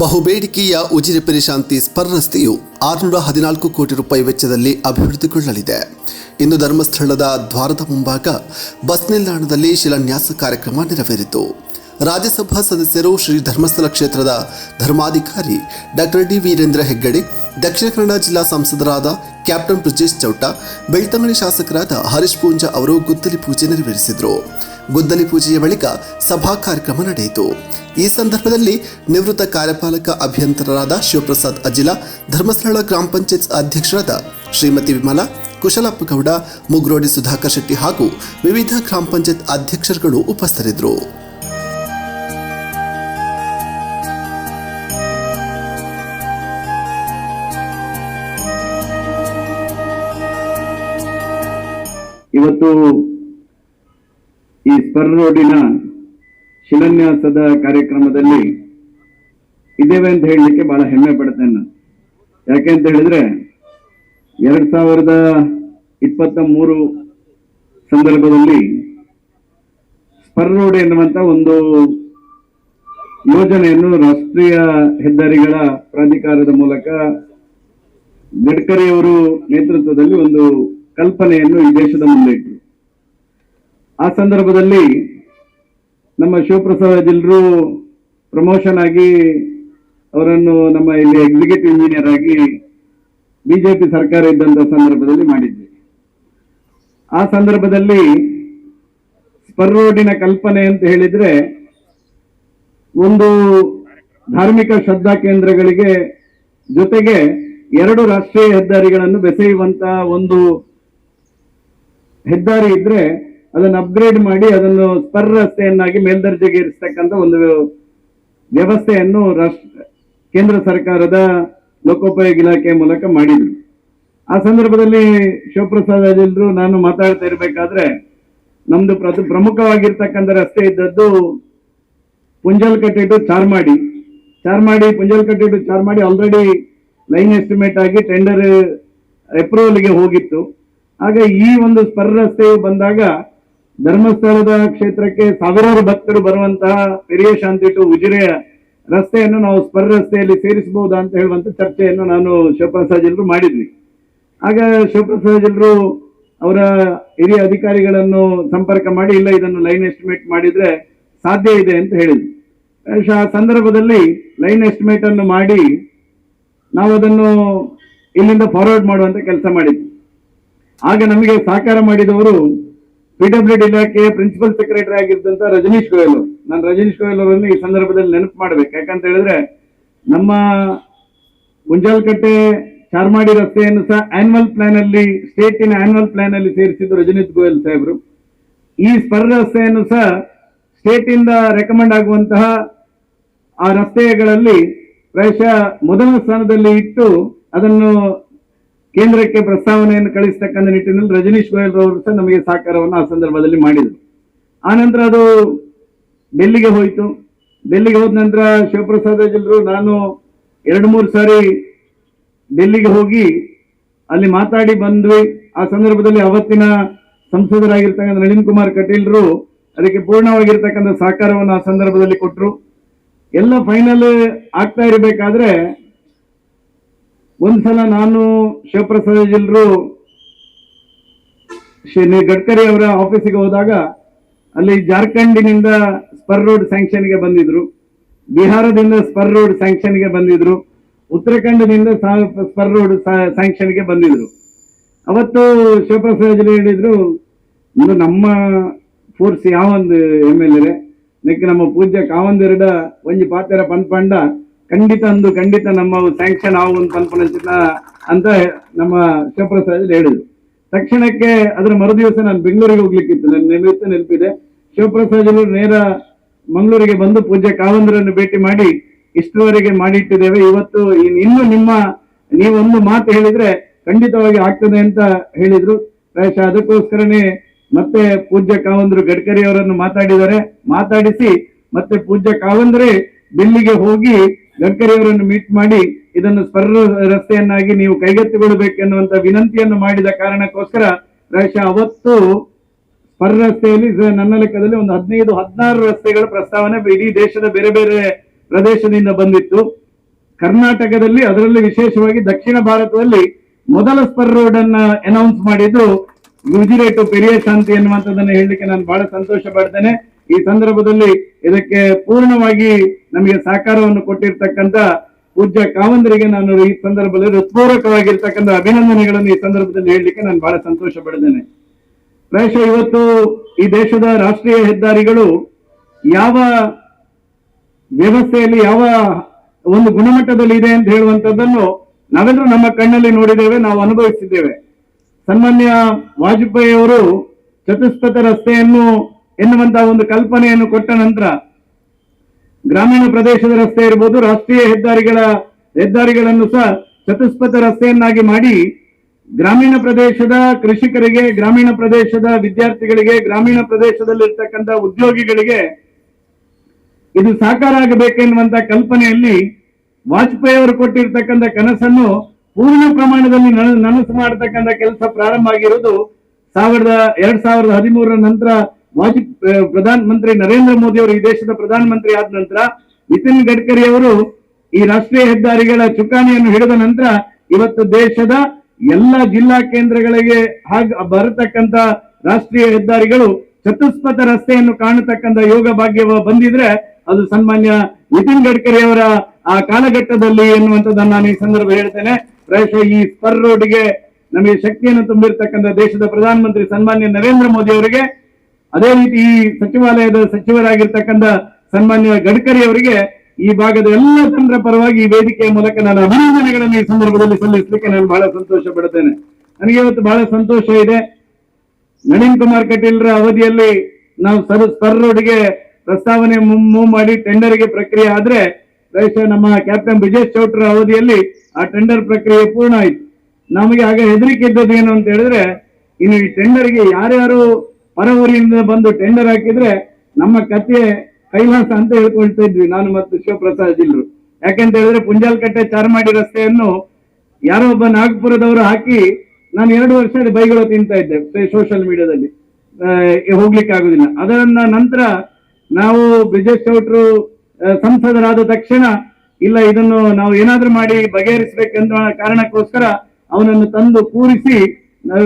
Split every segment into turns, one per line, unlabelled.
ಬಹುಬೇಡಿಕೆಯ ಉಜಿರೆ ಶಾಂತಿ spur ರಸ್ತೆಯು ಆರುನೂರ ಹದಿನಾಲ್ಕು ಕೋಟಿ ರೂಪಾಯಿ ವೆಚ್ಚದಲ್ಲಿ ಅಭಿವೃದ್ಧಿಗೊಳ್ಳಲಿದೆ. ಇಂದು ಧರ್ಮಸ್ಥಳದ ದ್ವಾರದ ಮುಂಭಾಗ ಬಸ್ ನಿಲ್ದಾಣದಲ್ಲಿ ಶಿಲಾನ್ಯಾಸ ಕಾರ್ಯಕ್ರಮ ನೆರವೇರಿತು. ರಾಜ್ಯಸಭಾ ಸದಸ್ಯರು ಶ್ರೀ ಧರ್ಮಸ್ಥಳ ಕ್ಷೇತ್ರದ ಧರ್ಮಾಧಿಕಾರಿ ಡಾಕ್ಟರ್ ಡಿ ವೀರೇಂದ್ರ ಹೆಗ್ಗಡೆ, ದಕ್ಷಿಣ ಕನ್ನಡ ಜಿಲ್ಲಾ ಸಂಸದರಾದ ಕ್ಯಾಪ್ಟನ್ ಬ್ರಿಜೇಶ್ ಚೌಟ, ಬೆಳ್ತಂಗಡಿ ಶಾಸಕರಾದ ಹರೀಶ್ ಪೂಂಜಾ ಅವರು ಗುದ್ದಲಿ ಪೂಜೆ ನೆರವೇರಿಸಿದರು. ಗುದ್ದಲಿ ಪೂಜೆಯ ಬಳಿಕ ಸಭಾ ಕಾರ್ಯಕ್ರಮ ನಡೆಯಿತು. ಈ ಸಂದರ್ಭದಲ್ಲಿ ನಿವೃತ್ತ ಕಾರ್ಯಪಾಲಕ ಅಭಿಯಂತರರಾದ ಶಿವಪ್ರಸಾದ್ ಅಜಿಲ, ಧರ್ಮಸ್ಥಳ ಗ್ರಾಮ ಪಂಚಾಯತ್ ಅಧ್ಯಕ್ಷರಾದ ಶ್ರೀಮತಿ ವಿಮಲಾ ಕುಶಲಪ್ಪ ಗೌಡ ಮುಗ್ರೋಡಿ ಸುಧಾಕರ್ ಶೆಟ್ಟಿ ಹಾಗೂ ವಿವಿಧ ಗ್ರಾಮ ಪಂಚಾಯತ್ ಅಧ್ಯಕ್ಷರುಗಳು ಉಪಸ್ಥಿತರಿದ್ದರು.
ಇವತ್ತು ಈ ಸ್ಪರ್ ರೋಡಿನ ಶಿಲಾನ್ಯಾಸದ ಕಾರ್ಯಕ್ರಮದಲ್ಲಿ ಇದ್ದೇವೆ ಅಂತ ಹೇಳಲಿಕ್ಕೆ ಬಹಳ ಹೆಮ್ಮೆ ಪಡ್ತೇನೆ ಯಾಕೆ ಅಂತ ಹೇಳಿದ್ರೆ, ಎರಡ್ ಸಾವಿರದ ಇಪ್ಪತ್ತ ಮೂರು ಸಂದರ್ಭದಲ್ಲಿ ಸ್ಪರ್ ರೋಡ್ ಎನ್ನುವಂತ ಒಂದು ಯೋಜನೆಯನ್ನು ರಾಷ್ಟ್ರೀಯ ಹೆದ್ದಾರಿಗಳ ಪ್ರಾಧಿಕಾರದ ಮೂಲಕ ಗಡ್ಕರಿಯವರು ನೇತೃತ್ವದಲ್ಲಿ ಒಂದು ಕಲ್ಪನೆಯನ್ನು ಈ ದೇಶದ ಮುಂದೆ ಆ ಸಂದರ್ಭದಲ್ಲಿ ನಮ್ಮ ಶಿವಪ್ರಸಾದ್ ಎಲ್ಲರೂ ಪ್ರಮೋಷನ್ ಆಗಿ ಅವರನ್ನು ನಮ್ಮ ಇಲ್ಲಿ ಎಕ್ಸಿಕ್ಯೂಟಿವ್ ಇಂಜಿನಿಯರ್ ಆಗಿ ಬಿಜೆಪಿ ಸರ್ಕಾರ ಇದ್ದಂತ ಸಂದರ್ಭದಲ್ಲಿ ಮಾಡಿದ್ವಿ. ಆ ಸಂದರ್ಭದಲ್ಲಿ ಸ್ಪರ್ ರೋಡಿನ ಕಲ್ಪನೆ ಅಂತ ಹೇಳಿದ್ರೆ ಒಂದು ಧಾರ್ಮಿಕ ಶ್ರದ್ಧಾ ಕೇಂದ್ರಗಳಿಗೆ ಜೊತೆಗೆ ಎರಡು ರಾಷ್ಟ್ರೀಯ ಹೆದ್ದಾರಿಗಳನ್ನು ಬೆಸೆಯುವಂತ ಒಂದು ಹೆದ್ದಾರಿ ಇದ್ರೆ ಅದನ್ನು ಅಪ್ಗ್ರೇಡ್ ಮಾಡಿ ಅದನ್ನು ಸ್ಪರ್ ರಸ್ತೆಯನ್ನಾಗಿ ಮೇಲ್ದರ್ಜೆಗೆ ಇರಿಸ್ತಕ್ಕಂಥ ಒಂದು ವ್ಯವಸ್ಥೆಯನ್ನು ಕೇಂದ್ರ ಸರ್ಕಾರದ ಲೋಕೋಪಯೋಗಿ ಇಲಾಖೆ ಮೂಲಕ ಮಾಡಿದ್ರು. ಆ ಸಂದರ್ಭದಲ್ಲಿ ಶಿವಪ್ರಸಾದ್ ಅಜಿಲ್ರು ನಾನು ಮಾತಾಡ್ತಾ ಇರಬೇಕಾದ್ರೆ, ನಮ್ದು ಪ್ರತಿ ಪ್ರಮುಖವಾಗಿರ್ತಕ್ಕಂಥ ರಸ್ತೆ ಇದ್ದದ್ದು Punjalkatte to Charmadi. Charmadi Punjalkatte to Charmadi already line estimate ಆಗಿ ಟೆಂಡರ್ ಅಪ್ರೂವಲ್ಗೆ ಹೋಗಿತ್ತು. ಆಗ ಈ ಒಂದು ಸ್ಪರ್ ರಸ್ತೆಯು ಬಂದಾಗ ಧರ್ಮಸ್ಥಳದ ಕ್ಷೇತ್ರಕ್ಕೆ ಸಾವಿರಾರು ಭಕ್ತರು ಬರುವಂತಹ ಪೆರಿಯ ಶಾಂತಿ ಟು ಉಜಿರೆಯ ರಸ್ತೆಯನ್ನು ನಾವು ಸ್ಪರ್ ರಸ್ತೆಯಲ್ಲಿ ಸೇರಿಸಬಹುದಾ ಅಂತ ಹೇಳುವಂತ ಚರ್ಚೆಯನ್ನು ನಾನು ಶಿವಪ್ರಸಾದ್ ಮಾಡಿದ್ವಿ. ಆಗ ಶಿವಪ್ರಸಾದ್ ಅವರ ಹಿರಿಯ ಅಧಿಕಾರಿಗಳನ್ನು ಸಂಪರ್ಕ ಮಾಡಿ, ಇಲ್ಲ ಇದನ್ನು ಲೈನ್ ಎಸ್ಟಿಮೇಟ್ ಮಾಡಿದ್ರೆ ಸಾಧ್ಯ ಇದೆ ಅಂತ ಹೇಳಿದ್ವಿ ಆ ಸಂದರ್ಭದಲ್ಲಿ ಲೈನ್ ಎಸ್ಟಿಮೇಟ್ ಅನ್ನು ಮಾಡಿ ನಾವು ಅದನ್ನು ಇಲ್ಲಿಂದ ಫಾರ್ವರ್ಡ್ ಮಾಡುವಂತ ಕೆಲಸ ಮಾಡಿದ್ವಿ. ಆಗ ನಮಗೆ ಸಹಕಾರ ಮಾಡಿದವರು ಪಿಡಬ್ಲ್ಯೂ ಡಿ ಇಲಾಖೆಯ ಪ್ರಿನ್ಸಿಪಲ್ ಸೆಕ್ರೆಟರಿ ಆಗಿದ್ದಂತ ರಜನೀಶ್ ಗೋಯಲ್. ನಾನು ರಜನೀಶ್ ಗೋಯಲ್ ಅವರನ್ನು ಈ ಸಂದರ್ಭದಲ್ಲಿ ನೆನಪು ಮಾಡ್ಬೇಕು. ಯಾಕಂತ ಹೇಳಿದ್ರೆ, ನಮ್ಮ ಮುಂಜಾಲ್ಕಟ್ಟೆ ಚಾರ್ಮಾಡಿ ರಸ್ತೆಯನ್ನು ಸಹ ಆನ್ಯುವಲ್ ಪ್ಲಾನ್ ಅಲ್ಲಿ ಸ್ಟೇಟಿನ ಆನ್ಯುವಲ್ ಪ್ಲಾನ್ ಅಲ್ಲಿ ಸೇರಿಸಿದ್ದು ರಜನೀಶ್ ಗೋಯಲ್ ಸಾಹೇಬರು. ಈ ಸ್ಪರ್ ರಸ್ತೆಯನ್ನು ಸಹ ಸ್ಟೇಟ್ ಇಂದ ರೆಕಮೆಂಡ್ ಆಗುವಂತಹ ಆ ರಸ್ತೆಗಳಲ್ಲಿ, ಪ್ರಾಯಶಃ ಮೊದಲ ಸ್ಥಾನದಲ್ಲಿ ಇಟ್ಟು ಅದನ್ನು ಕೇಂದ್ರಕ್ಕೆ ಪ್ರಸ್ತಾವನೆಯನ್ನು ಕಳಿಸ್ತಕ್ಕಂಥ ನಿಟ್ಟಿನಲ್ಲಿ ರಜನೀಶ್ ಗೋಯಲ್ ಅವರು ಸಹ ನಮಗೆ ಸಹಕಾರವನ್ನು ಆ ಸಂದರ್ಭದಲ್ಲಿ ಮಾಡಿದರು. ಆನಂತರ ಅದು ಡೆಲ್ಲಿಗೆ ಹೋಯಿತು. ಡೆಲ್ಲಿಗೆ ಹೋದ ನಂತರ ಶಿವಪ್ರಸಾದ್ ಅಜಿಲ್ರು ನಾನು ಎರಡು ಮೂರು ಸಾರಿ ಡೆಲ್ಲಿಗೆ ಹೋಗಿ ಅಲ್ಲಿ ಮಾತಾಡಿ ಬಂದ್ವಿ. ಆ ಸಂದರ್ಭದಲ್ಲಿ ಅವತ್ತಿನ ಸಂಸದರಾಗಿರ್ತಕ್ಕಂಥ ನಳಿನ್ ಕುಮಾರ್ ಕಟೀಲ್ರು ಅದಕ್ಕೆ ಪೂರ್ಣವಾಗಿರ್ತಕ್ಕಂಥ ಸಹಕಾರವನ್ನು ಆ ಸಂದರ್ಭದಲ್ಲಿ ಕೊಟ್ಟರು. ಎಲ್ಲ ಫೈನಲ್ ಆಗ್ತಾ ಇರಬೇಕಾದ್ರೆ ಒಂದ್ಸಲ ನಾನು ಶಿವಪ್ರಸಾದ ಜಿಲ್ಲರು ಶ್ರೀ ಗಡ್ಕರಿ ಅವರ ಆಫೀಸಿಗೆ ಹೋದಾಗ ಅಲ್ಲಿ ಜಾರ್ಖಂಡಿನಿಂದ ಸ್ಪರ್ ರೋಡ್ ಸ್ಯಾಂಕ್ಷನ್ಗೆ ಬಂದಿದ್ರು. ಬಿಹಾರದಿಂದ ಸ್ಪರ್ ರೋಡ್ ಸ್ಯಾಂಕ್ಷನ್ಗೆ ಬಂದಿದ್ರು. ಉತ್ತರಾಖಂಡದಿಂದ ಸ್ಪರ್ ರೋಡ್ ಸ್ಯಾಂಕ್ಷನ್ಗೆ ಬಂದಿದ್ರು. ಅವತ್ತು ಶಿವಪ್ರಸಾದ್ ಜಿಲ್ಲೆ ಹೇಳಿದ್ರು ನಮ್ಮ ಫೋರ್ಸ್ ಯಾವೊಂದು ಎಂ ಎಲ್ ಎ ನಮ್ಮ ಪೂಜ್ಯ ಕಾವಂದೆರಡ, ಒಂಜಿ ಪಾತೆರ ಪನ್ಪಂಡ ಖಂಡಿತ ಅಂದು ಖಂಡಿತ ನಮ್ಮ ಸ್ಯಾಂಕ್ಷನ್ ಆಗು ಒಂದು ಪನ್ಪನಂಚಿನ ಅಂತ ನಮ್ಮ ಶಿವಪ್ರಸಾದ್ ಹೇಳಿದ್ರು. ತಕ್ಷಣಕ್ಕೆ ಅದರ ಮರುದಿವಸ ನಾನು ಬೆಂಗಳೂರಿಗೆ ಹೋಗ್ಲಿಕ್ಕಿತ್ತು ನನ್ನ ನಿಮಿತ್ತ ನೆನಪಿದೆ. ಶಿವಪ್ರಸಾದ್ ಅವರು ನೇರ ಮಂಗಳೂರಿಗೆ ಬಂದು ಪೂಜ್ಯ ಕಾವಂದ್ರನ್ನು ಭೇಟಿ ಮಾಡಿ ಇಷ್ಟುವರೆಗೆ ಮಾಡಿಟ್ಟಿದ್ದೇವೆ. ಇವತ್ತು ಇನ್- ಇನ್ನು ನಿಮ್ಮ ನೀವೊಂದು ಮಾತು ಹೇಳಿದ್ರೆ ಖಂಡಿತವಾಗಿ ಆಗ್ತದೆ ಅಂತ ಹೇಳಿದ್ರು. ಪ್ರಾಯಶಃ ಅದಕ್ಕೋಸ್ಕರನೇ ಮತ್ತೆ ಪೂಜ್ಯ ಕಾವಂದ್ರು ಗಡ್ಕರಿ ಅವರನ್ನು ಮಾತಾಡಿದ್ದಾರೆ. ಮಾತಾಡಿಸಿ ಮತ್ತೆ ಪೂಜ್ಯ ಕಾವಂದ್ರೆ ಬೆಲ್ಲಿಗೆ ಹೋಗಿ ಗಡ್ಕರಿ ಅವರನ್ನು ಮೀಟ್ ಮಾಡಿ ಇದನ್ನು ಸ್ಪರ್ ರಸ್ತೆಯನ್ನಾಗಿ ನೀವು ಕೈಗೆತ್ತಿಕೊಳ್ಳಬೇಕೆನ್ನುವಂತ ವಿನಂತಿಯನ್ನು ಮಾಡಿದ ಕಾರಣಕ್ಕೋಸ್ಕರ ಪ್ರಾಯಶಃ ಅವತ್ತು ಸ್ಪರ್ ರಸ್ತೆಯಲ್ಲಿ ನನ್ನ ಲೆಕ್ಕದಲ್ಲಿ ಒಂದು ಹದಿನೈದು, ಹದಿನಾರು ರಸ್ತೆಗಳ ಪ್ರಸ್ತಾವನೆ ಇಡೀ ದೇಶದ ಬೇರೆ ಬೇರೆ ಪ್ರದೇಶದಿಂದ ಬಂದಿತ್ತು. ಕರ್ನಾಟಕದಲ್ಲಿ ಅದರಲ್ಲಿ ವಿಶೇಷವಾಗಿ ದಕ್ಷಿಣ ಭಾರತದಲ್ಲಿ ಮೊದಲ ಸ್ಪರ್ ರೋಡ್ ಅನ್ನ ಅನೌನ್ಸ್ ಮಾಡಿದ್ದು ಗುಜಿರೆ ಟು ಪೆರಿಯ ಶಾಂತಿ ಎನ್ನುವಂಥದ್ದನ್ನು ಹೇಳಲಿಕ್ಕೆ ನಾನು ಬಹಳ ಸಂತೋಷ ಪಡ್ತೇನೆ. ಈ ಸಂದರ್ಭದಲ್ಲಿ ಇದಕ್ಕೆ ಪೂರ್ಣವಾಗಿ ನಮಗೆ ಸಹಕಾರವನ್ನು ಕೊಟ್ಟಿರ್ತಕ್ಕಂಥ ಪೂಜ್ಯ ಕಾವಂದರಿಗೆ ನಾನು ಈ ಸಂದರ್ಭದಲ್ಲಿ ಹೃತ್ಪೂರ್ವಕವಾಗಿರ್ತಕ್ಕಂಥ ಅಭಿನಂದನೆಗಳನ್ನು ಈ ಸಂದರ್ಭದಲ್ಲಿ ಹೇಳಲಿಕ್ಕೆ ನಾನು ಬಹಳ ಸಂತೋಷ ಪಡೆದೇನೆ ಪ್ರಾಯಶಃ ಇವತ್ತು ಈ ದೇಶದ ರಾಷ್ಟ್ರೀಯ ಹೆದ್ದಾರಿಗಳು ಯಾವ ವ್ಯವಸ್ಥೆಯಲ್ಲಿ ಯಾವ ಒಂದು ಗುಣಮಟ್ಟದಲ್ಲಿ ಇದೆ ಅಂತ ಹೇಳುವಂತದ್ದನ್ನು ನಾವೆಲ್ಲರೂ ನಮ್ಮ ಕಣ್ಣಲ್ಲಿ ನೋಡಿದ್ದೇವೆ, ನಾವು ಅನುಭವಿಸಿದ್ದೇವೆ. ಸನ್ಮಾನ್ಯ ವಾಜಪೇಯಿ ಅವರು ಚತುಷ್ಪಥ ರಸ್ತೆಯನ್ನು ಎನ್ನುವಂತಹ ಒಂದು ಕಲ್ಪನೆಯನ್ನು ಕೊಟ್ಟ ನಂತರ ಗ್ರಾಮೀಣ ಪ್ರದೇಶದ ರಸ್ತೆ ಇರಬಹುದು ರಾಷ್ಟ್ರೀಯ ಹೆದ್ದಾರಿಗಳ, ಹೆದ್ದಾರಿಗಳನ್ನು ಸಹ ಚತುಷ್ಪಥ ರಸ್ತೆಯನ್ನಾಗಿ ಮಾಡಿ ಗ್ರಾಮೀಣ ಪ್ರದೇಶದ ಕೃಷಿಕರಿಗೆ, ಗ್ರಾಮೀಣ ಪ್ರದೇಶದ ವಿದ್ಯಾರ್ಥಿಗಳಿಗೆ, ಗ್ರಾಮೀಣ ಪ್ರದೇಶದಲ್ಲಿರ್ತಕ್ಕಂಥ ಉದ್ಯೋಗಿಗಳಿಗೆ ಇದು ಸಾಕಾರ ಆಗಬೇಕೆನ್ನುವಂತ ಕಲ್ಪನೆಯಲ್ಲಿ ವಾಜಪೇಯಿ ಅವರು ಕೊಟ್ಟಿರ್ತಕ್ಕಂಥ ಕನಸನ್ನು ಪೂರ್ಣ ಪ್ರಮಾಣದಲ್ಲಿ ನನಸು ಮಾಡತಕ್ಕಂಥ ಕೆಲಸ ಪ್ರಾರಂಭ ಆಗಿರೋದು ಸಾವಿರದ, ಎರಡ್ ಸಾವಿರದ ಹದಿಮೂರರ ನಂತರ ವಾಜಪೇಯಿ ಪ್ರಧಾನ ಮಂತ್ರಿ ನರೇಂದ್ರ ಮೋದಿ ಅವರು ಈ ದೇಶದ ಪ್ರಧಾನ ಮಂತ್ರಿ ಆದ ನಂತರ ನಿತಿನ್ ಗಡ್ಕರಿ ಅವರು ಈ ರಾಷ್ಟ್ರೀಯ ಹೆದ್ದಾರಿಗಳ ಚುಕ್ಕಾಣಿಯನ್ನು ಹಿಡಿದ ನಂತರ ಇವತ್ತು ದೇಶದ ಎಲ್ಲ ಜಿಲ್ಲಾ ಕೇಂದ್ರಗಳಿಗೆ ಹಾಗ ಬರತಕ್ಕಂತ ರಾಷ್ಟ್ರೀಯ ಹೆದ್ದಾರಿಗಳು ಚತುಷ್ಪಥ ರಸ್ತೆಯನ್ನು ಕಾಣತಕ್ಕಂತ ಯೋಗ ಭಾಗ್ಯ ಬಂದಿದ್ರೆ ಅದು ಸನ್ಮಾನ್ಯ ನಿತಿನ್ ಗಡ್ಕರಿ ಅವರ ಆ ಕಾಲಘಟ್ಟದಲ್ಲಿ ಎನ್ನುವಂಥದ್ದನ್ನು ನಾನು ಈ ಸಂದರ್ಭ ಹೇಳ್ತೇನೆ. ಪ್ರಾಯಶಃ ಈ ಸ್ಪರ್ ರೋಡ್ಗೆ ನಮಗೆ ಶಕ್ತಿಯನ್ನು ತುಂಬಿರ್ತಕ್ಕಂಥ ದೇಶದ ಪ್ರಧಾನಮಂತ್ರಿ ಸನ್ಮಾನ್ಯ ನರೇಂದ್ರ ಮೋದಿ ಅವರಿಗೆ ಅದೇ ರೀತಿ ಈ ಸಚಿವಾಲಯದ ಸಚಿವರಾಗಿರ್ತಕ್ಕಂಥ ಸನ್ಮಾನ್ಯ ಗಡ್ಕರಿ ಅವರಿಗೆ ಈ ಭಾಗದ ಎಲ್ಲ ಜನರ ಪರವಾಗಿ ಈ ವೇದಿಕೆಯ ಮೂಲಕ ನಾನು ಅಭಿನಂದನೆಗಳನ್ನು ಈ ಸಂದರ್ಭದಲ್ಲಿ ಸಲ್ಲಿಸಲಿಕ್ಕೆ ನಾನು ಬಹಳ ಸಂತೋಷ ಪಡ್ತೇನೆ ನನಗೆ ಇವತ್ತು ಬಹಳ ಸಂತೋಷ ಇದೆ. ನಳಿನ್ ಕುಮಾರ್ ಕಟೀಲ್ರ ಅವಧಿಯಲ್ಲಿ ನಾವು ಸರ್ ಸ್ಪರ್ ರೋಡ್ಗೆ ಪ್ರಸ್ತಾವನೆ ಮೂವ್ ಮಾಡಿ ಟೆಂಡರ್ಗೆ ಪ್ರಕ್ರಿಯೆ ಆದ್ರೆ ಬಹುಶಃ ನಮ್ಮ ಕ್ಯಾಪ್ಟನ್ ಬ್ರಿಜೇಶ್ ಚೌಟ್ರ ಅವಧಿಯಲ್ಲಿ ಆ ಟೆಂಡರ್ ಪ್ರಕ್ರಿಯೆ ಪೂರ್ಣ ಆಯ್ತು. ನಮಗೆ ಆಗ ಹೆದರಿಕೆ ಇದ್ದದ್ದು ಏನು ಅಂತ ಹೇಳಿದ್ರೆ, ಇನ್ನು ಈ ಟೆಂಡರ್ಗೆ ಯಾರ್ಯಾರು ಪರ ಊರಿನಿಂದ ಬಂದು ಟೆಂಡರ್ ಹಾಕಿದ್ರೆ ನಮ್ಮ ಕತೆ ಕೈಲಾಸ ಅಂತ ಹೇಳ್ಕೊಳ್ತಾ ಇದ್ವಿ ನಾನು ಮತ್ತು ಶಿವಪ್ರಸಾದ್ ಜಿಲ್ರು ಯಾಕಂತ ಹೇಳಿದ್ರೆ ಪುಂಜಾಲ್ಕಟ್ಟೆ ಚಾರ್ಮಾಡಿ ರಸ್ತೆಯನ್ನು ಯಾರೋ ಒಬ್ಬ ನಾಗ್ಪುರದವರು ಹಾಕಿ ನಾನು ಎರಡು ವರ್ಷ ಬೈಗಳು ತಿಂತಾ ಇದ್ದೆ ಸೋಷಿಯಲ್ ಮೀಡಿಯಾದಲ್ಲಿ ಹೋಗ್ಲಿಕ್ಕೆ ಆಗುದಿಲ್ಲ ಅದನ್ನ ನಂತರ ನಾವು ಬ್ರಿಜೇಶ್ ಚೌಟ್ರು ಸಂಸದರಾದ ತಕ್ಷಣ ಇಲ್ಲ, ಇದನ್ನು ನಾವು ಏನಾದ್ರೂ ಮಾಡಿ ಬಗೆಹರಿಸಬೇಕೆಂದ ಕಾರಣಕ್ಕೋಸ್ಕರ ಅವನನ್ನು ತಂದು ಕೂರಿಸಿ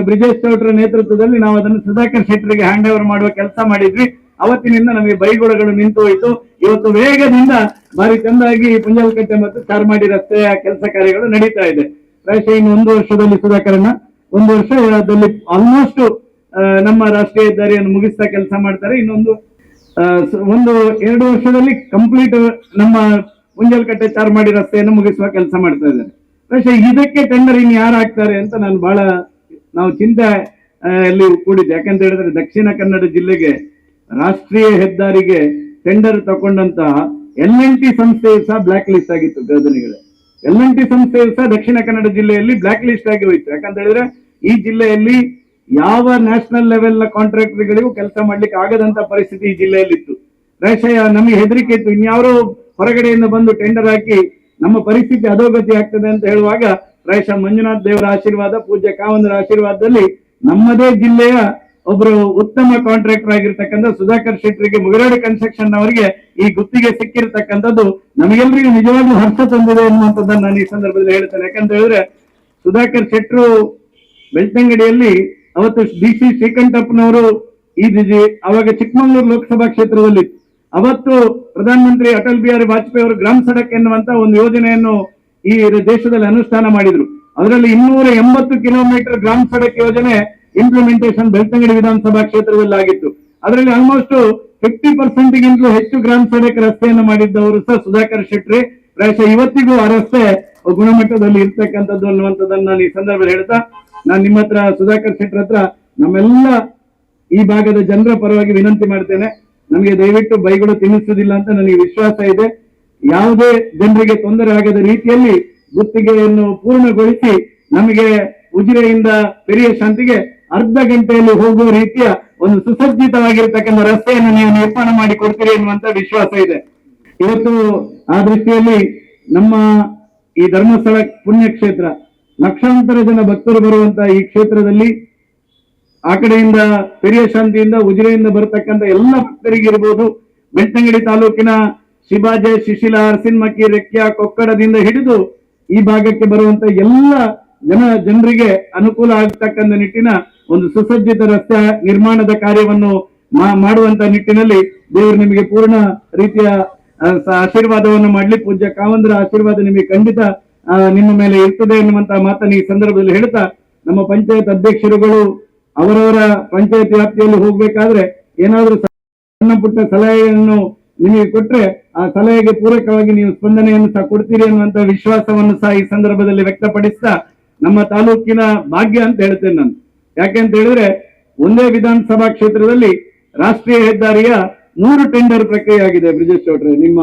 ಬ್ರಿಜೇಶ್ ಚೌಟ್ರ ನೇತೃತ್ವದಲ್ಲಿ ನಾವು ಅದನ್ನು ಸುಧಾಕರ್ ಶೆಟ್ಟರಿಗೆ ಹ್ಯಾಂಡ್ ಓವರ್ ಮಾಡುವ ಕೆಲಸ ಮಾಡಿದ್ವಿ. ಅವತ್ತಿನಿಂದ ನಮಗೆ ಬೈಗುಳಗಳು ನಿಂತು ಹೋಯಿತು. ಇವತ್ತು ವೇಗದಿಂದ ಬಾರಿ ಚಂದಾಗಿ ಪುಂಜಲ್ಕಟ್ಟೆ ಮತ್ತು ಚಾರ್ಮಾಡಿ ರಸ್ತೆಯ ಕೆಲಸ ಕಾರ್ಯಗಳು ನಡೀತಾ ಇದೆ. ಪ್ರಾಯಶಃ ಇನ್ನು ಒಂದು ವರ್ಷದಲ್ಲಿ ಸುಧಾಕರನ್ನ, ಒಂದು ವರ್ಷದಲ್ಲಿ ಆಲ್ಮೋಸ್ಟ್ ನಮ್ಮ ರಾಷ್ಟ್ರೀಯ ದಾರಿಯನ್ನು ಮುಗಿಸ್ತಾ ಕೆಲಸ ಮಾಡ್ತಾರೆ. ಇನ್ನೊಂದು ಒಂದು ಎರಡು ವರ್ಷದಲ್ಲಿ ಕಂಪ್ಲೀಟ್ ನಮ್ಮ ಮುಂಜಲ್ಕಟ್ಟೆ ಚಾರ್ಮಾಡಿ ರಸ್ತೆಯನ್ನು ಮುಗಿಸುವ ಕೆಲಸ ಮಾಡ್ತಾ ಇದ್ದಾರೆ. ಪ್ರಾಯಶಃ ಇದಕ್ಕೆ ಟೆಂಡರ್ ಇನ್ನು ಯಾರು ಆಗ್ತಾರೆ ಅಂತ ನಾನು ಬಹಳ ನಾವು ಚಿಂತೆ ಅಲ್ಲಿ ಕೂಡಿದ್ದು. ಯಾಕಂತ ಹೇಳಿದ್ರೆ ದಕ್ಷಿಣ ಕನ್ನಡ ಜಿಲ್ಲೆಗೆ ರಾಷ್ಟ್ರೀಯ ಹೆದ್ದಾರಿಗೆ ಟೆಂಡರ್ ತಗೊಂಡಂತಹ ಎಲ್ ಎನ್ ಟಿ ಸಂಸ್ಥೆಯು ಸಹ ಬ್ಲಾಕ್ ಲಿಸ್ಟ್ ಆಗಿತ್ತು ಗದನಿಗಳೇ ಎಲ್ ಎನ್ ಟಿ ಸಂಸ್ಥೆಯು ಸಹ ದಕ್ಷಿಣ ಕನ್ನಡ ಜಿಲ್ಲೆಯಲ್ಲಿ ಬ್ಲಾಕ್ ಲಿಸ್ಟ್ ಆಗಿ ಹೋಯ್ತು. ಯಾಕಂತ ಹೇಳಿದ್ರೆ ಈ ಜಿಲ್ಲೆಯಲ್ಲಿ ಯಾವ ನ್ಯಾಷನಲ್ ಲೆವೆಲ್ನ ಕಾಂಟ್ರಾಕ್ಟರ್ಗಳಿಗೂ ಕೆಲಸ ಮಾಡ್ಲಿಕ್ಕೆ ಆಗದಂತ ಪರಿಸ್ಥಿತಿ ಈ ಜಿಲ್ಲೆಯಲ್ಲಿ ಇತ್ತು ರಾಷ್ಟ್ರೀಯ ನಮಗೆ ಹೆದರಿಕೆ ಇತ್ತು. ಇನ್ಯಾರೋ ಹೊರಗಡೆಯಿಂದ ಬಂದು ಟೆಂಡರ್ ಹಾಕಿ ನಮ್ಮ ಪರಿಸ್ಥಿತಿ ಅಧೋಗತಿ ಆಗ್ತದೆ ಅಂತ ಹೇಳುವಾಗ ಪ್ರಾಯಶಃ ಮಂಜುನಾಥ್ ದೇವರ ಆಶೀರ್ವಾದ, ಪೂಜ್ಯ ಕಾವಂದರ ಆಶೀರ್ವಾದದಲ್ಲಿ ನಮ್ಮದೇ ಜಿಲ್ಲೆಯ ಒಬ್ಬರು ಉತ್ತಮ ಕಾಂಟ್ರಾಕ್ಟರ್ ಆಗಿರ್ತಕ್ಕಂಥ ಸುಧಾಕರ್ ಶೆಟ್ಟರಿಗೆ ಮುಗರಾಡಿ ಕನ್ಸ್ಟ್ರಕ್ಷನ್ ಅವರಿಗೆ ಈ ಗುತ್ತಿಗೆ ಸಿಕ್ಕಿರ್ತಕ್ಕಂಥದ್ದು ನಮಗೆಲ್ಲರಿಗೂ ನಿಜವಾಗ್ಲೂ ಹರ್ಷ ತಂದಿದೆ ಅನ್ನುವಂಥದ್ದನ್ನು ನಾನು ಈ ಸಂದರ್ಭದಲ್ಲಿ ಹೇಳ್ತೇನೆ. ಯಾಕಂತ ಹೇಳಿದ್ರೆ ಸುಧಾಕರ್ ಶೆಟ್ರು ಬೆಳ್ತಂಗಡಿಯಲ್ಲಿ ಅವತ್ತು ಡಿ ಸಿ ಶ್ರೀಕಂಠಪ್ಪನವರು ಈ ಅವಾಗ ಚಿಕ್ಕಮಗಳೂರು ಲೋಕಸಭಾ ಕ್ಷೇತ್ರದಲ್ಲಿ ಅವತ್ತು ಪ್ರಧಾನಮಂತ್ರಿ ಅಟಲ್ ಬಿಹಾರಿ ವಾಜಪೇಯಿ ಅವರು ಗ್ರಾಮ ಸಡಕ್ ಎನ್ನುವಂತ ಒಂದು ಯೋಜನೆಯನ್ನು ಈ ದೇಶದಲ್ಲಿ ಅನುಷ್ಠಾನ ಮಾಡಿದ್ರು. ಅದರಲ್ಲಿ ಇನ್ನೂರ ಎಂಬತ್ತು ಕಿಲೋಮೀಟರ್ ಗ್ರಾಮ ಸಡಕ್ ಯೋಜನೆ ಇಂಪ್ಲಿಮೆಂಟೇಷನ್ ಬೆಳ್ತಂಗಡಿ ವಿಧಾನಸಭಾ ಕ್ಷೇತ್ರದಲ್ಲಿ ಆಗಿತ್ತು ಅದರಲ್ಲಿ ಆಲ್ಮೋಸ್ಟ್ ಫಿಫ್ಟಿ ಪರ್ಸೆಂಟ್ಗಿಂತಲೂ ಹೆಚ್ಚು ಗ್ರಾಮ ಸಡಕ್ ರಸ್ತೆಯನ್ನು ಮಾಡಿದ್ದವರು ಸಹ ಸುಧಾಕರ್ ಶೆಟ್ಟಿ ಪ್ರಾಯಶಃ ಇವತ್ತಿಗೂ ಆ ರಸ್ತೆ ಗುಣಮಟ್ಟದಲ್ಲಿ ಇರ್ತಕ್ಕಂಥದ್ದು ಅನ್ನುವಂಥದ್ದನ್ನು ನಾನು ಈ ಸಂದರ್ಭದಲ್ಲಿ ಹೇಳ್ತಾ, ನಾನು ನಿಮ್ಮ ಹತ್ರ, ಸುಧಾಕರ್ ಶೆಟ್ಟಿ ಹತ್ರ ನಮ್ಮೆಲ್ಲ ಈ ಭಾಗದ ಜನರ ಪರವಾಗಿ ವಿನಂತಿ ಮಾಡ್ತೇನೆ. ನಮಗೆ ದಯವಿಟ್ಟು ಬೈಗಳು ತಿನ್ನಿಸುವುದಿಲ್ಲ ಅಂತ ನನಗೆ ವಿಶ್ವಾಸ ಇದೆ. ಯಾವುದೇ ಜನರಿಗೆ ತೊಂದರೆ ಆಗದ ರೀತಿಯಲ್ಲಿ ಗುತ್ತಿಗೆಯನ್ನು ಪೂರ್ಣಗೊಳಿಸಿ ನಮಗೆ ಉಜಿರೆಯಿಂದ ಪೆರಿಯ ಶಾಂತಿಗೆ ಅರ್ಧ ಗಂಟೆಯಲ್ಲಿ ಹೋಗುವ ರೀತಿಯ ಒಂದು ಸುಸಜ್ಜಿತವಾಗಿರ್ತಕ್ಕಂಥ ರಸ್ತೆಯನ್ನು ನೀವು ನಿರ್ಮಾಣ ಮಾಡಿ ಕೊಡ್ತೀರಿ ಎನ್ನುವಂತ ವಿಶ್ವಾಸ ಇದೆ. ಇವತ್ತು ಆ ದೃಷ್ಟಿಯಲ್ಲಿ ನಮ್ಮ ಈ ಧರ್ಮಸ್ಥಳ ಪುಣ್ಯಕ್ಷೇತ್ರ, ಲಕ್ಷಾಂತರ ಜನ ಭಕ್ತರು ಬರುವಂತಹ ಈ ಕ್ಷೇತ್ರದಲ್ಲಿ ಆ ಕಡೆಯಿಂದ ಪೆರಿಯ ಶಾಂತಿಯಿಂದ, ಉಜಿರೆಯಿಂದ ಬರತಕ್ಕಂಥ ಎಲ್ಲ ಭಕ್ತರಿಗಿರ್ಬೋದು ಬೆಳ್ತಂಗಡಿ ತಾಲೂಕಿನ ಶಿಬಾಜೆ ಶಿಶಿಲ ಅರಸಿನ್ಮಕ್ಕಿ ರೆಕ್ಕಿಯ ಕೊಕ್ಕಡದಿಂದ ಹಿಡಿದು ಈ ಭಾಗಕ್ಕೆ ಬರುವಂತ ಎಲ್ಲ ಜನ ಜನರಿಗೆ ಅನುಕೂಲ ಆಗ್ತಕ್ಕಂಥ ನಿಟ್ಟಿನ ಒಂದು ಸುಸಜ್ಜಿತ ರಸ್ತೆ ನಿರ್ಮಾಣದ ಕಾರ್ಯವನ್ನು ಮಾಡುವಂತ ನಿಟ್ಟಿನಲ್ಲಿ ದೇವರು ನಿಮಗೆ ಪೂರ್ಣ ರೀತಿಯ ಆಶೀರ್ವಾದವನ್ನು ಮಾಡಲಿ. ಪೂಜ್ಯ ಕಾವಂದರ ಆಶೀರ್ವಾದ ನಿಮಗೆ ಖಂಡಿತ ನಿಮ್ಮ ಮೇಲೆ ಇರ್ತದೆ ಎನ್ನುವಂತ ಮಾತನ್ನು ಈ ಸಂದರ್ಭದಲ್ಲಿ ಹೇಳ್ತಾ, ನಮ್ಮ ಪಂಚಾಯತ್ ಅಧ್ಯಕ್ಷರುಗಳು ಅವರವರ ಪಂಚಾಯತ್ ವ್ಯಾಪ್ತಿಯಲ್ಲಿ ಹೋಗ್ಬೇಕಾದ್ರೆ ಏನಾದ್ರೂ ಸಣ್ಣ ಪುಟ್ಟ ಸಲಹೆಯನ್ನು ನಿಮಗೆ ಕೊಟ್ರೆ ಆ ಸಲಹೆಗೆ ಪೂರಕವಾಗಿ ನೀವು ಸ್ಪಂದನೆಯನ್ನು ಸಹ ಕೊಡ್ತೀರಿ ಅನ್ನುವಂತ ವಿಶ್ವಾಸವನ್ನು ಸಹ ಈ ಸಂದರ್ಭದಲ್ಲಿ ವ್ಯಕ್ತಪಡಿಸ್ತಾ ನಮ್ಮ ತಾಲೂಕಿನ ಭಾಗ್ಯ ಅಂತ ಹೇಳ್ತೇನೆ ನಾನು. ಯಾಕೆ ಅಂತ ಹೇಳಿದ್ರೆ ಒಂದೇ ವಿಧಾನಸಭಾ ಕ್ಷೇತ್ರದಲ್ಲಿ ರಾಷ್ಟ್ರೀಯ ಹೆದ್ದಾರಿಯ ಮೂರು ಟೆಂಡರ್ ಪ್ರಕ್ರಿಯೆ ಆಗಿದೆ ಬ್ರಿಜೇಶ್ ಚೌಟ್ರೆ, ನಿಮ್ಮ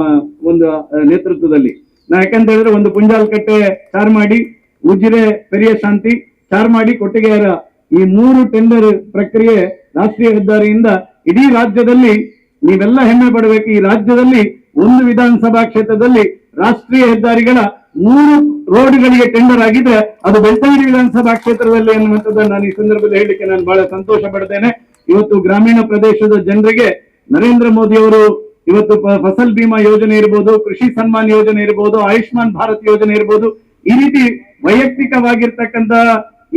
ಒಂದು ನೇತೃತ್ವದಲ್ಲಿ. ನಾ ಯಾಕಂತ ಹೇಳಿದ್ರೆ ಒಂದು ಪುಂಜಾಲ್ಕಟ್ಟೆ ಚಾರ್ಮಾಡಿ ಉಜಿರೆ, ಪೆರಿಯ ಶಾಂತಿ ಚಾರ್ಮಾಡಿ ಕೊಟ್ಟಿಗೆಯರ ಈ ಮೂರು ಟೆಂಡರ್ ಪ್ರಕ್ರಿಯೆ ರಾಷ್ಟ್ರೀಯ ಹೆದ್ದಾರಿಯಿಂದ ಇಡೀ ರಾಜ್ಯದಲ್ಲಿ ನೀವೆಲ್ಲ ಹೆಮ್ಮೆ ಪಡಬೇಕು. ಈ ರಾಜ್ಯದಲ್ಲಿ ಒಂದು ವಿಧಾನಸಭಾ ಕ್ಷೇತ್ರದಲ್ಲಿ ರಾಷ್ಟ್ರೀಯ ಹೆದ್ದಾರಿಗಳ ಮೂರು ರೋಡ್ಗಳಿಗೆ ಟೆಂಡರ್ ಆಗಿದ್ರೆ ಅದು ಬೆಳ್ತಂಗಡಿ ವಿಧಾನಸಭಾ ಕ್ಷೇತ್ರದಲ್ಲಿ ಅನ್ನುವಂಥದ್ದನ್ನು ನಾನು ಈ ಸಂದರ್ಭದಲ್ಲಿ ಹೇಳಲಿಕ್ಕೆ ನಾನು ಬಹಳ ಸಂತೋಷ ಪಡ್ತೇನೆ. ಇವತ್ತು ಗ್ರಾಮೀಣ ಪ್ರದೇಶದ ಜನರಿಗೆ ನರೇಂದ್ರ ಮೋದಿ ಅವರು ಇವತ್ತು ಫಸಲ್ ಬಿಮಾ ಯೋಜನೆ ಇರ್ಬೋದು, ಕೃಷಿ ಸನ್ಮಾನ್ ಯೋಜನೆ ಇರ್ಬೋದು, ಆಯುಷ್ಮಾನ್ ಭಾರತ್ ಯೋಜನೆ ಇರ್ಬೋದು, ಈ ರೀತಿ ವೈಯಕ್ತಿಕವಾಗಿರ್ತಕ್ಕಂತ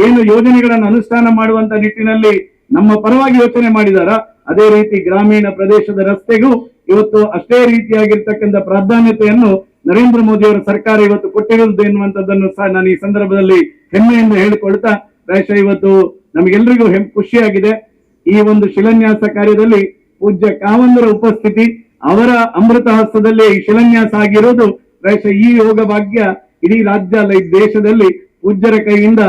ಏನು ಯೋಜನೆಗಳನ್ನು ಅನುಷ್ಠಾನ ಮಾಡುವಂತ ನಿಟ್ಟಿನಲ್ಲಿ ನಮ್ಮ ಪರವಾಗಿ ಯೋಚನೆ ಮಾಡಿದಾರ? ಅದೇ ರೀತಿ ಗ್ರಾಮೀಣ ಪ್ರದೇಶದ ರಸ್ತೆಗೂ ಇವತ್ತು ಅಷ್ಟೇ ರೀತಿಯಾಗಿರ್ತಕ್ಕಂಥ ಪ್ರಾಧಾನ್ಯತೆಯನ್ನು ನರೇಂದ್ರ ಮೋದಿ ಅವರ ಸರ್ಕಾರ ಇವತ್ತು ಕೊಟ್ಟಿರುವುದು ಎನ್ನುವಂಥದ್ದನ್ನು ಸಹ ನಾನು ಈ ಸಂದರ್ಭದಲ್ಲಿ ಹೆಮ್ಮೆಯಿಂದ ಹೇಳಿಕೊಳ್ತಾ ಪ್ರಾಯಶಃ ಇವತ್ತು ನಮಗೆಲ್ಲರಿಗೂ ಹೆಮ್ ಖುಷಿಯಾಗಿದೆ. ಈ ಒಂದು ಶಿಲಾನ್ಯಾಸ ಕಾರ್ಯದಲ್ಲಿ ಪೂಜ್ಯ ಕಾವಂದರ ಉಪಸ್ಥಿತಿ, ಅವರ ಅಮೃತ ಹಸ್ತದಲ್ಲಿ ಶಿಲಾನ್ಯಾಸ ಆಗಿರೋದು ಪ್ರಾಯಶಃ ಈ ಯೋಗ ಭಾಗ್ಯ ಇಡೀ ರಾಜ್ಯ ಅಲ್ಲ, ಈ ದೇಶದಲ್ಲಿ ಪೂಜ್ಯರ ಕೈಯಿಂದ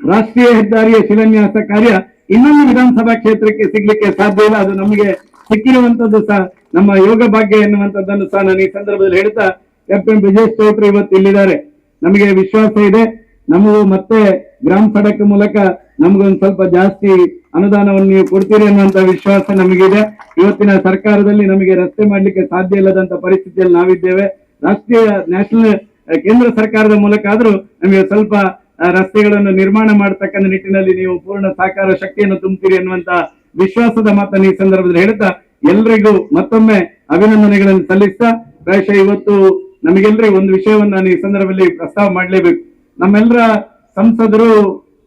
ರಾಷ್ಟ್ರೀಯ ಹೆದ್ದಾರಿಯ ಶಿಲಾನ್ಯಾಸ ಕಾರ್ಯ ಇನ್ನೊಂದು ವಿಧಾನಸಭಾ ಕ್ಷೇತ್ರಕ್ಕೆ ಸಿಗ್ಲಿಕ್ಕೆ ಸಾಧ್ಯ ಇಲ್ಲ. ಅದು ನಮಗೆ ಸಿಕ್ಕಿರುವಂತದ್ದು ಸಹ ನಮ್ಮ ಯೋಗ ಭಾಗ್ಯ ಎನ್ನುವಂತದ್ದನ್ನು ಸಹ ನಾನು ಈ ಸಂದರ್ಭದಲ್ಲಿ ಹೇಳ್ತಾ ಕ್ಯಾಪ್ಟನ್ ಬ್ರಿಜೇಶ್ ಚೌಟ್ರಿ ಇವತ್ತು ಇಲ್ಲಿದ್ದಾರೆ. ನಮಗೆ ವಿಶ್ವಾಸ ಇದೆ. ನಮಗೂ ಮತ್ತೆ ಗ್ರಾಮ ಸಡಕ್ ಮೂಲಕ ನಮಗೊಂದು ಸ್ವಲ್ಪ ಜಾಸ್ತಿ ಅನುದಾನವನ್ನು ನೀವು ಕೊಡ್ತೀರಿ ಅನ್ನುವಂತ ವಿಶ್ವಾಸ ನಮಗಿದೆ. ಇವತ್ತಿನ ಸರ್ಕಾರದಲ್ಲಿ ನಮಗೆ ರಸ್ತೆ ಮಾಡ್ಲಿಕ್ಕೆ ಸಾಧ್ಯ ಇಲ್ಲದಂತ ಪರಿಸ್ಥಿತಿಯಲ್ಲಿ ನಾವಿದ್ದೇವೆ. ರಾಷ್ಟ್ರೀಯ, ನ್ಯಾಷನಲ್, ಕೇಂದ್ರ ಸರ್ಕಾರದ ಮೂಲಕ ಆದ್ರೂ ನಮಗೆ ಸ್ವಲ್ಪ ರಸ್ತೆಗಳನ್ನು ನಿರ್ಮಾಣ ಮಾಡತಕ್ಕಂಥ ನಿಟ್ಟಿನಲ್ಲಿ ನೀವು ಪೂರ್ಣ ಸಹಕಾರ ಶಕ್ತಿಯನ್ನು ತುಂಬುತ್ತೀರಿ ಅನ್ನುವಂತ ವಿಶ್ವಾಸದ ಮಾತನ್ನು ಈ ಸಂದರ್ಭದಲ್ಲಿ ಹೇಳುತ್ತಾ ಎಲ್ರಿಗೂ ಮತ್ತೊಮ್ಮೆ ಅಭಿನಂದನೆಗಳನ್ನು ಸಲ್ಲಿಸ್ತಾ ಪ್ರಾಯಶಃ ಇವತ್ತು ನಮಗೆಲ್ಲರಿಗೂ ಒಂದು ವಿಷಯವನ್ನು ನಾನು ಈ ಸಂದರ್ಭದಲ್ಲಿ ಪ್ರಸ್ತಾವ ಮಾಡಲೇಬೇಕು. ನಮ್ಮೆಲ್ಲರ ಸಂಸದರು,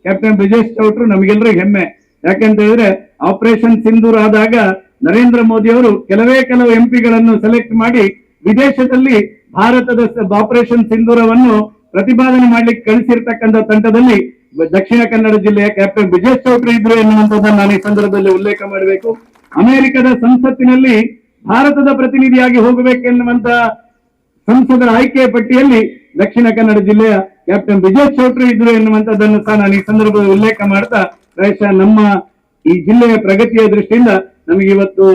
ಕ್ಯಾಪ್ಟನ್ ಬ್ರಿಜೇಶ್ ಚೌಟ್ರು ನಮಗೆಲ್ಲರಿಗೂ ಹೆಮ್ಮೆ. ಯಾಕೆಂತ ಹೇಳಿದ್ರೆ ಆಪರೇಷನ್ ಸಿಂಧೂರ್ ಆದಾಗ ನರೇಂದ್ರ ಮೋದಿ ಅವರು ಕೆಲವೇ ಕೆಲವು ಎಂಪಿಗಳನ್ನು ಸೆಲೆಕ್ಟ್ ಮಾಡಿ ವಿದೇಶದಲ್ಲಿ ಭಾರತದ ಆಪರೇಷನ್ ಸಿಂಧೂರವನ್ನು ಪ್ರತಿಪಾದನೆ ಮಾಡ್ಲಿಕ್ಕೆ ಕಳಿಸಿರ್ತಕ್ಕಂಥ ತಂಡದಲ್ಲಿ ದಕ್ಷಿಣ ಕನ್ನಡ ಜಿಲ್ಲೆಯ ಕ್ಯಾಪ್ಟನ್ ವಿಜಯ್ ಚೌಟ್ರಿ ಇದ್ರು ಎನ್ನುವಂಥದ್ದನ್ನು ನಾನು ಈ ಸಂದರ್ಭದಲ್ಲಿ ಉಲ್ಲೇಖ ಮಾಡಬೇಕು. ಅಮೆರಿಕದ ಸಂಸತ್ತಿನಲ್ಲಿ ಭಾರತದ ಪ್ರತಿನಿಧಿಯಾಗಿ ಹೋಗಬೇಕೆನ್ನುವಂತ ಸಂಸದರ ಆಯ್ಕೆ ಪಟ್ಟಿಯಲ್ಲಿ ದಕ್ಷಿಣ ಕನ್ನಡ ಜಿಲ್ಲೆಯ ಕ್ಯಾಪ್ಟನ್ ವಿಜಯ್ ಚೌಟ್ರಿ ಇದ್ರು ಎನ್ನುವಂತದ್ದನ್ನು ಸಹ ನಾನು ಈ ಸಂದರ್ಭದಲ್ಲಿ ಉಲ್ಲೇಖ ಮಾಡ್ತಾ ಪ್ರಾಯಶಃ ನಮ್ಮ ಈ ಜಿಲ್ಲೆಯ ಪ್ರಗತಿಯ ದೃಷ್ಟಿಯಿಂದ ನಮಗೆ ಇವತ್ತು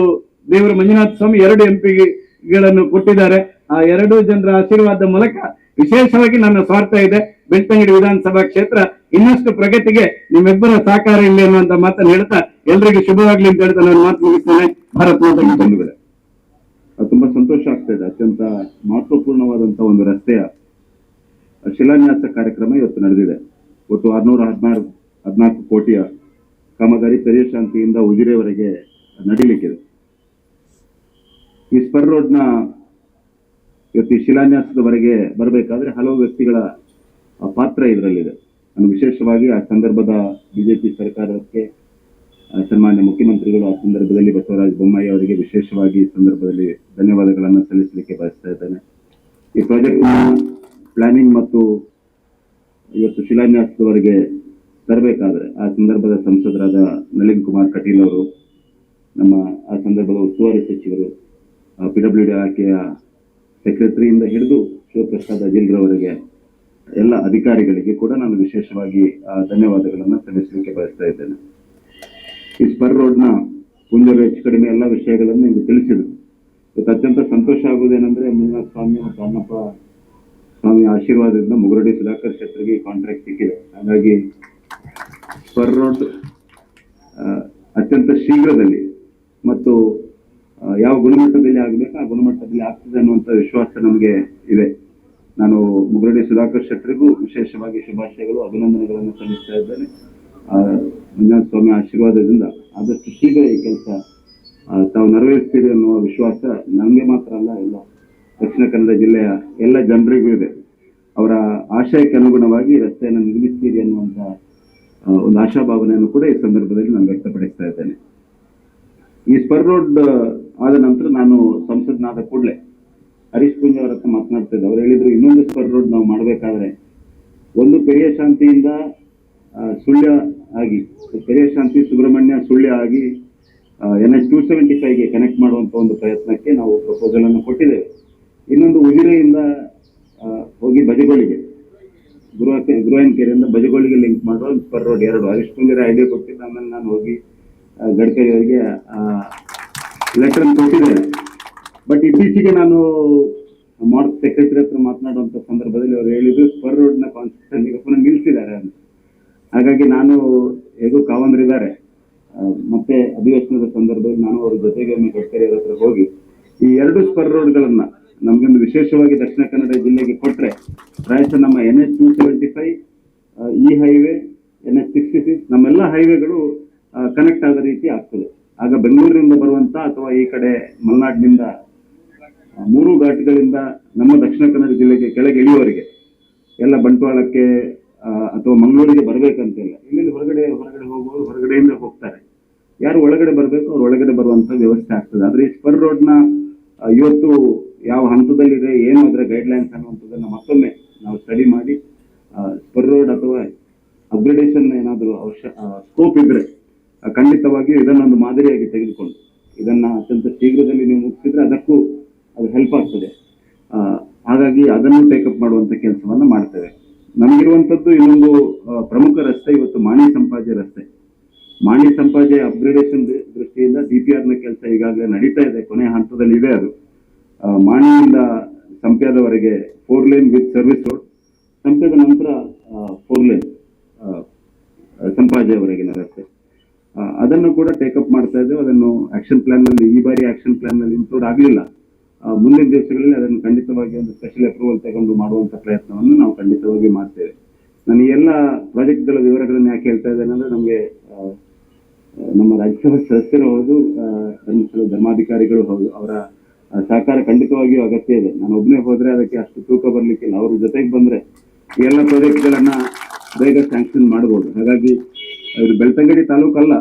ದೇವರ ಮಂಜುನಾಥ ಸ್ವಾಮಿ ಎರಡು ಎಂಪಿಗಳನ್ನು ಕೊಟ್ಟಿದ್ದಾರೆ. ಆ ಎರಡು ಜನರ ಆಶೀರ್ವಾದ ಮೂಲಕ ವಿಶೇಷವಾಗಿ ನನ್ನ ಸ್ವಾರ್ಥ ಇದೆ. ಬೆಳ್ತಂಗಡಿ ವಿಧಾನಸಭಾ ಕ್ಷೇತ್ರ ಇನ್ನಷ್ಟು ಪ್ರಗತಿಗೆ ನಿಮ್ಮಿಬ್ಬರ ಸಹಕಾರ ಇಲ್ಲ ಅನ್ನುವಂತ ಮಾತನ್ನು ಹೇಳ್ತಾ ಎಲ್ರಿಗೂ ಶುಭವಾಗ್ಲಿ ಅಂತ ಹೇಳ್ತಾ ನಾನು ಮಾತು ಮುಗಿಸ್ತೇನೆ. ಭಾರತ್ ಮಾತಾಗಿ
ಬಂದಿದೆ ತುಂಬಾ ಸಂತೋಷ ಆಗ್ತಾ ಇದೆ. ಅತ್ಯಂತ ಮಹತ್ವಪೂರ್ಣವಾದಂತಹ ಒಂದು ರಸ್ತೆಯ ಶಿಲಾನ್ಯಾಸ ಕಾರ್ಯಕ್ರಮ ಇವತ್ತು ನಡೆದಿದೆ. ಒಟ್ಟು ಆರ್ನೂರ ಹದಿನಾರು, ಹದಿನಾಲ್ಕು ಕೋಟಿಯ ಕಾಮಗಾರಿ ಪರ್ಯಶಾಂತಿಯಿಂದ ಉಜಿರೆವರೆಗೆ ನಡೀಲಿಕ್ಕಿದೆ. ಈ ಸ್ಪರ್ ರೋಡ್ನ ಇವತ್ತು ಈ ಶಿಲಾನ್ಯಾಸದವರೆಗೆ ಬರಬೇಕಾದ್ರೆ ಹಲವು ವ್ಯಕ್ತಿಗಳ ಪಾತ್ರ ಇದರಲ್ಲಿದೆ. ನಾನು ವಿಶೇಷವಾಗಿ ಆ ಸಂದರ್ಭದ ಬಿಜೆಪಿ ಸರ್ಕಾರಕ್ಕೆ ಸನ್ಮಾನ್ಯ ಮುಖ್ಯಮಂತ್ರಿಗಳು ಆ ಸಂದರ್ಭದಲ್ಲಿ ಬಸವರಾಜ ಬೊಮ್ಮಾಯಿ ಅವರಿಗೆ ವಿಶೇಷವಾಗಿ ಈ ಸಂದರ್ಭದಲ್ಲಿ ಧನ್ಯವಾದಗಳನ್ನು ಸಲ್ಲಿಸಲಿಕ್ಕೆ ಬಯಸ್ತಾ ಇದ್ದೇನೆ. ಈ ಪ್ರಾಜೆಕ್ಟ್ ಪ್ಲಾನಿಂಗ್ ಮತ್ತು ಇವತ್ತು ಶಿಲಾನ್ಯಾಸದವರೆಗೆ ತರಬೇಕಾದ್ರೆ ಆ ಸಂದರ್ಭದ ಸಂಸದರಾದ ನಳಿನ್ ಕುಮಾರ್ ಕಟೀಲ್ ಅವರು, ನಮ್ಮ ಆ ಸಂದರ್ಭದ ಉಸ್ತುವಾರಿ ಸಚಿವರು ಪಿ ಡಬ್ಲ್ಯೂ ಡಿ ಆಕೆಯ ಸೆಕ್ರೆಟರಿಯಿಂದ ಹಿಡಿದು ಶಿವಪ್ರಸಾದ್ ಅಜಿಲ್ರವರೆಗೆ ಎಲ್ಲ ಅಧಿಕಾರಿಗಳಿಗೆ ಕೂಡ ನಾನು ವಿಶೇಷವಾಗಿ ಧನ್ಯವಾದಗಳನ್ನು ಸಲ್ಲಿಸಲಿಕ್ಕೆ ಬಯಸ್ತಾ ಇದ್ದೇನೆ. ಈ ಸ್ಪರ್ ರೋಡ್ನ ಪುಂಜರು ಹೆಚ್ಚು ಕಡಿಮೆ ಎಲ್ಲ ವಿಷಯಗಳನ್ನು ನಿಮಗೆ ತಿಳಿಸಿದರು. ಇವತ್ತು ಅತ್ಯಂತ ಸಂತೋಷ ಆಗುವುದೇನೆಂದರೆ ಮಂಜುನಾಥ ಸ್ವಾಮಿ ಮತ್ತು ಅಣ್ಣಪ್ಪ ಸ್ವಾಮಿ ಆಶೀರ್ವಾದದಿಂದ ಮುಗುರಡಿ ಸುಧಾಕರ್ ಕ್ಷೇತ್ರಕ್ಕೆ ಕಾಂಟ್ರಾಕ್ಟ್ ಸಿಕ್ಕಿದೆ. ಹಾಗಾಗಿ ಸ್ಪರ್ ರೋಡ್ ಅತ್ಯಂತ ಶೀಘ್ರದಲ್ಲಿ ಮತ್ತು ಯಾವ ಗುಣಮಟ್ಟದಲ್ಲಿ ಆಗಬೇಕು? ಆ ಗುಣಮಟ್ಟದಲ್ಲಿ ಆಗ್ತದೆ ಅನ್ನುವಂಥ ವಿಶ್ವಾಸ ನಮಗೆ ಇದೆ. ನಾನು ಮುಗುರಡಿ ಸುಧಾಕರ್ ಶೆಟ್ಟರಿಗೂ ವಿಶೇಷವಾಗಿ ಶುಭಾಶಯಗಳು, ಅಭಿನಂದನೆಗಳನ್ನು ಸಲ್ಲಿಸ್ತಾ ಇದ್ದೇನೆ. ಮಂಜುನಾಥ ಸ್ವಾಮಿ ಆಶೀರ್ವಾದದಿಂದ ಆದಷ್ಟು ಶೀಘ್ರ ಈ ಕೆಲಸ ತಾವು ನೆರವೇರಿಸ್ತೀರಿ ಅನ್ನುವ ವಿಶ್ವಾಸ ನನಗೆ ಮಾತ್ರ ಅಲ್ಲ, ಎಲ್ಲ ದಕ್ಷಿಣ ಕನ್ನಡ ಜಿಲ್ಲೆಯ ಎಲ್ಲ ಜನರಿಗೂ ಇದೆ. ಅವರ ಆಶಯಕ್ಕೆ ಅನುಗುಣವಾಗಿ ರಸ್ತೆಯನ್ನು ನಿರ್ಮಿಸ್ತೀರಿ ಅನ್ನುವಂಥ ಒಂದು ಆಶಾಭಾವನೆಯನ್ನು ಕೂಡ ಈ ಸಂದರ್ಭದಲ್ಲಿ ನಾನು ವ್ಯಕ್ತಪಡಿಸ್ತಾ ಇದ್ದೇನೆ. ಈ ಸ್ಪರ್ ರೋಡ್ ಆದ ನಂತರ ನಾನು ಸಂಸದನಾದ ಕೂಡಲೇ ಹರೀಶ್ ಪುಂಜ್ ಅವರ ಹತ್ರ ಮಾತನಾಡ್ತಾ ಇದ್ದೆ. ಅವ್ರು ಹೇಳಿದ್ರು, ಇನ್ನೊಂದು ಸ್ಪರ್ ರೋಡ್ ನಾವು ಮಾಡಬೇಕಾದ್ರೆ ಒಂದು ಪೆರಿಯ ಶಾಂತಿಯಿಂದ ಸುಳ್ಯ ಆಗಿ, ಪೆರಿಯ ಶಾಂತಿ, ಸುಬ್ರಹ್ಮಣ್ಯ ಸುಳ್ಯ ಆಗಿ ಎನ್ ಎಚ್ ಟೂ ಸೆವೆಂಟಿ ಫೈವ್ಗೆ ಕನೆಕ್ಟ್ ಮಾಡುವಂತ ಒಂದು ಪ್ರಯತ್ನಕ್ಕೆ ನಾವು ಪ್ರಪೋಸಲ್ ಅನ್ನು ಕೊಟ್ಟಿದ್ದೇವೆ. ಇನ್ನೊಂದು ಉಜಿರೆಯಿಂದ ಹೋಗಿ ಬಜಗೋಳಿಗೆ ಗೃಹ ಗೃಹನ್ಕೆರೆಯಿಂದ ಬಜಗೋಳಿಗೆ ಲಿಂಕ್ ಮಾಡುವ ಸ್ಪರ್ ರೋಡ್ ಎರಡು. ಹರೀಶ್ ಪುಂಜರ ಐಡಿಯಾ ಕೊಟ್ಟಿದ್ದ ಆಮೇಲೆ ನಾನು ಹೋಗಿ ಗಡ್ಕರಿ ಅವರಿಗೆ ಲೆಟರ್ ಕೊಟ್ಟಿದೆ ಬಟ್ ಇತ್ತೀಚೆಗೆ ನಾನು ಮಾರ್ಕ್ ಸೆಕ್ರೆಟರಿ ಹತ್ರ ಮಾತನಾಡುವಂತ ಸಂದರ್ಭದಲ್ಲಿ ಅವರು ಹೇಳಿದ್ರು ಸ್ಪರ್ ರೋಡ್ನ ಕಾನ್ಸ್ಟ್ರಕ್ಷನ್ ಈಗ ಪುನಃ ನಿಲ್ಲಿಸಿದ್ದಾರೆ ಅಂತ. ಹಾಗಾಗಿ ನಾನು ಹೇಗೂ ಕಾವಂದ್ರಿದ್ದಾರೆ. ಮತ್ತೆ ಅಧಿವೇಶನದ ಸಂದರ್ಭದಲ್ಲಿ ನಾನು ಅವ್ರ ಜೊತೆಗೆ ಒಮ್ಮೆ ಗಡ್ಕರಿ ಹತ್ರ ಹೋಗಿ, ಈ ಎರಡು ಸ್ಪರ್ ರೋಡ್ಗಳನ್ನ ನಮಗೊಂದು ವಿಶೇಷವಾಗಿ ದಕ್ಷಿಣ ಕನ್ನಡ ಜಿಲ್ಲೆಗೆ ಕೊಟ್ರೆ ಪ್ರಾಯಶಃ ನಮ್ಮ N H two seventy five ಈ highway N H sixty six ನಮ್ಮೆಲ್ಲ ಹೈವೇಗಳು ಕನೆಕ್ಟ್ ಆದ ರೀತಿ ಆಗ್ತದೆ. ಆಗ ಬೆಂಗಳೂರಿನಿಂದ ಬರುವಂತ ಅಥವಾ ಈ ಕಡೆ ಮಲೆನಾಡಿನಿಂದ ಮೂರು ಘಾಟ್ಗಳಿಂದ ನಮ್ಮ ದಕ್ಷಿಣ ಕನ್ನಡ ಜಿಲ್ಲೆಗೆ ಕೆಳಗೆ ಇಳಿಯುವವರಿಗೆ, ಎಲ್ಲ ಬಂಟ್ವಾಳಕ್ಕೆ ಅಥವಾ ಮಂಗಳೂರಿಗೆ ಬರ್ಬೇಕಂತಿಲ್ಲ. ಇಲ್ಲಿ ಹೊರಗಡೆ ಹೊರಗಡೆ ಹೋಗುವವರು ಹೊರಗಡೆಯಿಂದ ಹೋಗ್ತಾರೆ. ಯಾರು ಒಳಗಡೆ ಬರಬೇಕು, ಅವ್ರು ಒಳಗಡೆ ಬರುವಂತ ವ್ಯವಸ್ಥೆ ಆಗ್ತದೆ. ಆದ್ರೆ ಈ ಸ್ಪರ್ ರೋಡ್ನ ಇವತ್ತು ಯಾವ ಹಂತದಲ್ಲಿದೆ, ಏನು ಅದರ ಗೈಡ್ಲೈನ್ಸ್ ಅನ್ನುವಂಥದ್ದನ್ನ ಮತ್ತೊಮ್ಮೆ ನಾವು ಸ್ಟಡಿ ಮಾಡಿ ಸ್ಪರ್ ರೋಡ್ ಅಥವಾ ಅಪ್ಗ್ರೇಡೇಷನ್ ಏನಾದರೂ ಅವಶ್ಯ ಸ್ಕೋಪ್ ಇದ್ರೆ ಖಂಡಿತವಾಗಿಯೂ ಇದನ್ನೊಂದು ಮಾದರಿಯಾಗಿ ತೆಗೆದುಕೊಂಡು, ಇದನ್ನ ಅತ್ಯಂತ ಶೀಘ್ರದಲ್ಲಿ ನೀವು ಮುಗಿಸಿದ್ರೆ ಅದಕ್ಕೂ ಅದು ಹೆಲ್ಪ್ ಆಗ್ತದೆ. ಹಾಗಾಗಿ ಅದನ್ನು ಟೇಕಪ್ ಮಾಡುವಂತ ಕೆಲಸವನ್ನ ಮಾಡ್ತೇವೆ. ನಮಗಿರುವಂತದ್ದು ಇನ್ನೊಂದು ಪ್ರಮುಖ ರಸ್ತೆ ಇವತ್ತು ಮಾಣಿ ಸಂಪಾಜೆ ರಸ್ತೆ. ಮಾಣಿ ಸಂಪಾಜೆ ಅಪ್ಗ್ರೇಡೇಷನ್ ದೃಷ್ಟಿಯಿಂದ ಡಿಪಿಆರ್ನ ಕೆಲಸ ಈಗಾಗಲೇ ನಡೀತಾ ಇದೆ, ಕೊನೆ ಹಂತದಲ್ಲಿ ಇದೆ ಅದು. ಮಾಣಿಯಿಂದ ಸಂಪ್ಯಾದವರೆಗೆ four lane with service road ಸಂಪ್ಯದ ನಂತರ ಫೋರ್ ಲೇನ್ ಸಂಪಾಜೆಯವರೆಗಿನ ರಸ್ತೆ. ಅದನ್ನು ಕೂಡ ಟೇಕಪ್ ಮಾಡ್ತಾ ಇದ್ದೇವೆ. ಅದನ್ನು ಆಕ್ಷನ್ ಪ್ಲಾನ್ನಲ್ಲಿ, ಈ ಬಾರಿ ಆಕ್ಷನ್ ಪ್ಲಾನ್ನಲ್ಲಿ ಇನ್ಕ್ಲೂಡ್ ಆಗಲಿಲ್ಲ. ಮುಂದಿನ ದಿವಸಗಳಲ್ಲಿ ಅದನ್ನು ಖಂಡಿತವಾಗಿ ಒಂದು ಸ್ಪೆಷಲ್ ಅಪ್ರೂವಲ್ ತಗೊಂಡು ಮಾಡುವಂತ ಪ್ರಯತ್ನವನ್ನು ನಾವು ಖಂಡಿತವಾಗಿ ಮಾಡ್ತೇವೆ. ನಾನು ಎಲ್ಲ ಪ್ರಾಜೆಕ್ಟ್ಗಳ ವಿವರಗಳನ್ನು ಯಾಕೆ ಹೇಳ್ತಾ ಇದ್ದೇನೆ ಅಂದ್ರೆ ನಮಗೆ ನಮ್ಮ ರಾಜ್ಯಸಭಾ ಸದಸ್ಯರು ಹೌದು ಧರ್ಮಸ್ಥಳ ಧರ್ಮಾಧಿಕಾರಿಗಳು ಹೌದು, ಅವರ ಸಹಕಾರ ಖಂಡಿತವಾಗಿಯೂ ಅಗತ್ಯ ಇದೆ. ನಾನು ಒಬ್ಬನೇ ಹೋದ್ರೆ ಅದಕ್ಕೆ ಅಷ್ಟು ತೂಕ ಬರ್ಲಿಕ್ಕಿಲ್ಲ. ಅವ್ರ ಜೊತೆಗೆ ಬಂದ್ರೆ ಎಲ್ಲ ಪ್ರಾಜೆಕ್ಟ್ಗಳನ್ನ ಬೇಗ ಸ್ಯಾಂಕ್ಷನ್ ಮಾಡಬಹುದು ಹಾಗಾಗಿ ಇದು ಬೆಳ್ತಂಗಡಿ ತಾಲೂಕಲ್ಲ,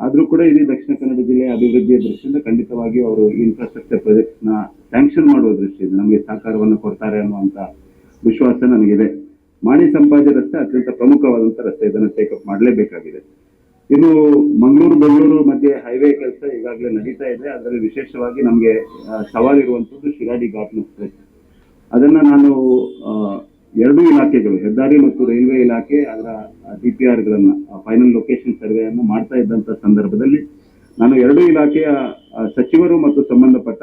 ಆದರೂ ಕೂಡ ಇಡೀ ದಕ್ಷಿಣ ಕನ್ನಡ ಜಿಲ್ಲೆಯ ಅಭಿವೃದ್ಧಿಯ ದೃಷ್ಟಿಯಿಂದ ಖಂಡಿತವಾಗಿಯೂ ಅವರು ಇನ್ಫ್ರಾಸ್ಟ್ರಕ್ಚರ್ ಪ್ರಾಜೆಕ್ಟ್ನ ಸ್ಯಾಂಕ್ಷನ್ ಮಾಡುವ ದೃಷ್ಟಿಯಿಂದ ನಮಗೆ ಸಹಕಾರವನ್ನು ಕೊಡ್ತಾರೆ ಅನ್ನುವಂತ ವಿಶ್ವಾಸ ನನಗಿದೆ. ಮಾಣಿ ಸಂಪಾಜೆ ರಸ್ತೆ ಅತ್ಯಂತ ಪ್ರಮುಖವಾದಂಥ ರಸ್ತೆ, ಇದನ್ನು ಟೇಕಪ್ ಮಾಡಲೇಬೇಕಾಗಿದೆ. ಇನ್ನು ಮಂಗಳೂರು, ಬೆಂಗಳೂರು ಮಧ್ಯೆ ಹೈವೇ ಕೆಲಸ ಈಗಾಗಲೇ ನಡೀತಾ ಇದೆ, ಅದರಲ್ಲಿ ವಿಶೇಷವಾಗಿ ನಮಗೆ ಸವಾಲಿರುವಂತದ್ದು ಶಿರಾಡಿ ಘಾಟ್ನ ಸ್ಟ್ರೆಚ್ ಅದನ್ನ ನಾನು ಎರಡೂ ಇಲಾಖೆಗಳು, ಹೆದ್ದಾರಿ ಮತ್ತು ರೈಲ್ವೆ ಇಲಾಖೆ ಅದರ ಡಿ ಪಿ ಗಳನ್ನ ಫೈನಲ್ ಲೊಕೇಶನ್ ಸರ್ವೆ ಅನ್ನು ಮಾಡ್ತಾ ಇದ್ದಂತ ಸಂದರ್ಭದಲ್ಲಿ ನಾನು ಎರಡೂ ಇಲಾಖೆಯ ಸಚಿವರು ಮತ್ತು ಸಂಬಂಧಪಟ್ಟ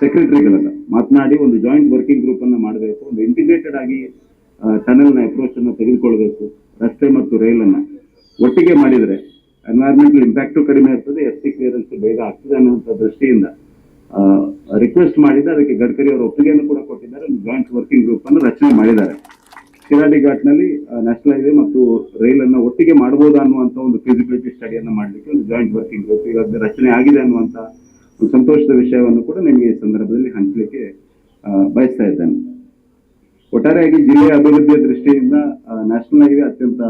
ಸೆಕ್ರೆಟರಿಗಳನ್ನ ಮಾತನಾಡಿ ಒಂದು ಜಾಯಿಂಟ್ ವರ್ಕಿಂಗ್ ಗ್ರೂಪ್ ಅನ್ನು ಮಾಡಬೇಕು, ಒಂದು ಇಂಟಿಗ್ರೇಟೆಡ್ ಆಗಿ ಟನಲ್ನ ಅಪ್ರೋಚ್ ಅನ್ನು ತೆಗೆದುಕೊಳ್ಬೇಕು, ರಸ್ತೆ ಮತ್ತು ರೈಲ್ ಅನ್ನ ಒಟ್ಟಿಗೆ ಮಾಡಿದರೆ ಎನ್ವೈರ್ಮೆಂಟಲ್ ಇಂಪ್ಯಾಕ್ಟ್ ಕಡಿಮೆ ಇರ್ತದೆ ಎಸ್ ಟಿ ಕ್ಲಿಯರೆನ್ಸ್ ಬೇಗ ಆಗ್ತದೆ ಅನ್ನುವಂಥ ದೃಷ್ಟಿಯಿಂದ ರಿಕ್ವೆಸ್ಟ್ ಮಾಡಿದ ಅದಕ್ಕೆ ಗಡ್ಕರಿ ಅವರು ಒಪ್ಪಿಗೆಯನ್ನು ಕೂಡ ಕೊಟ್ಟಿದ್ದಾರೆ. ಒಂದು ಜಾಯಿಂಟ್ ವರ್ಕಿಂಗ್ ಗ್ರೂಪ್ ಅನ್ನು ರಚನೆ ಮಾಡಿದ್ದಾರೆ. ಶಿರಾಡಿ ಘಾಟ್ನಲ್ಲಿ ನ್ಯಾಷನಲ್ ಹೈವೇ ಮತ್ತು ರೈಲ್ ಅನ್ನು ಒಟ್ಟಿಗೆ ಮಾಡಬಹುದು ಅನ್ನುವಂತ ಒಂದು ಫಿಸಿಬಿಲಿಟಿ ಸ್ಟಡಿಯನ್ನು ಮಾಡಲಿಕ್ಕೆ ಒಂದು ಜಾಯಿಂಟ್ ವರ್ಕಿಂಗ್ ಗ್ರೂಪ್ ಈಗಾಗಲೇ ರಚನೆ ಆಗಿದೆ ಅನ್ನುವಂತ ಒಂದು ಸಂತೋಷದ ವಿಷಯವನ್ನು ಕೂಡ ನಿಮಗೆ ಈ ಸಂದರ್ಭದಲ್ಲಿ ಹಂಚಲಿಕ್ಕೆ ಬಯಸ್ತಾ ಇದ್ದೇನೆ. ಒಟ್ಟಾರೆಯಾಗಿ ಜಿಲ್ಲೆಯ ಅಭಿವೃದ್ಧಿಯ ದೃಷ್ಟಿಯಿಂದ ನ್ಯಾಷನಲ್ ಹೈವೇ ಅತ್ಯಂತ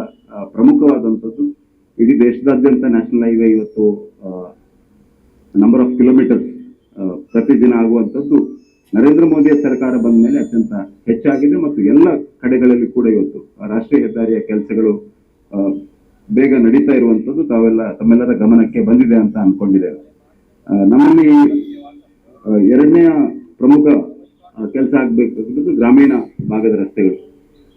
ಪ್ರಮುಖವಾದಂಥದ್ದು. ಇಡೀ ದೇಶದಾದ್ಯಂತ ನ್ಯಾಷನಲ್ ಹೈವೇ ಇವತ್ತು ನಂಬರ್ ಆಫ್ ಕಿಲೋಮೀಟರ್ಸ್ ಪ್ರತಿದಿನ ಆಗುವಂಥದ್ದು ನರೇಂದ್ರ ಮೋದಿಯ ಸರ್ಕಾರ ಬಂದ ಮೇಲೆ ಅತ್ಯಂತ ಹೆಚ್ಚಾಗಿದೆ ಮತ್ತು ಎಲ್ಲ ಕಡೆಗಳಲ್ಲಿ ಕೂಡ ಇವತ್ತು ರಾಷ್ಟ್ರೀಯ ಹೆದ್ದಾರಿಯ ಕೆಲಸಗಳು ಬೇಗ ನಡೀತಾ ಇರುವಂಥದ್ದು ತಾವೆಲ್ಲ ತಮ್ಮೆಲ್ಲರ ಗಮನಕ್ಕೆ ಬಂದಿದೆ ಅಂತ ಅನ್ಕೊಂಡಿದ್ದೇವೆ ನಮ್ಮಲ್ಲಿ ಎರಡನೆಯ ಪ್ರಮುಖ ಕೆಲಸ ಆಗಬೇಕಾಗಿದ್ದು ಗ್ರಾಮೀಣ ಭಾಗದ ರಸ್ತೆಗಳು.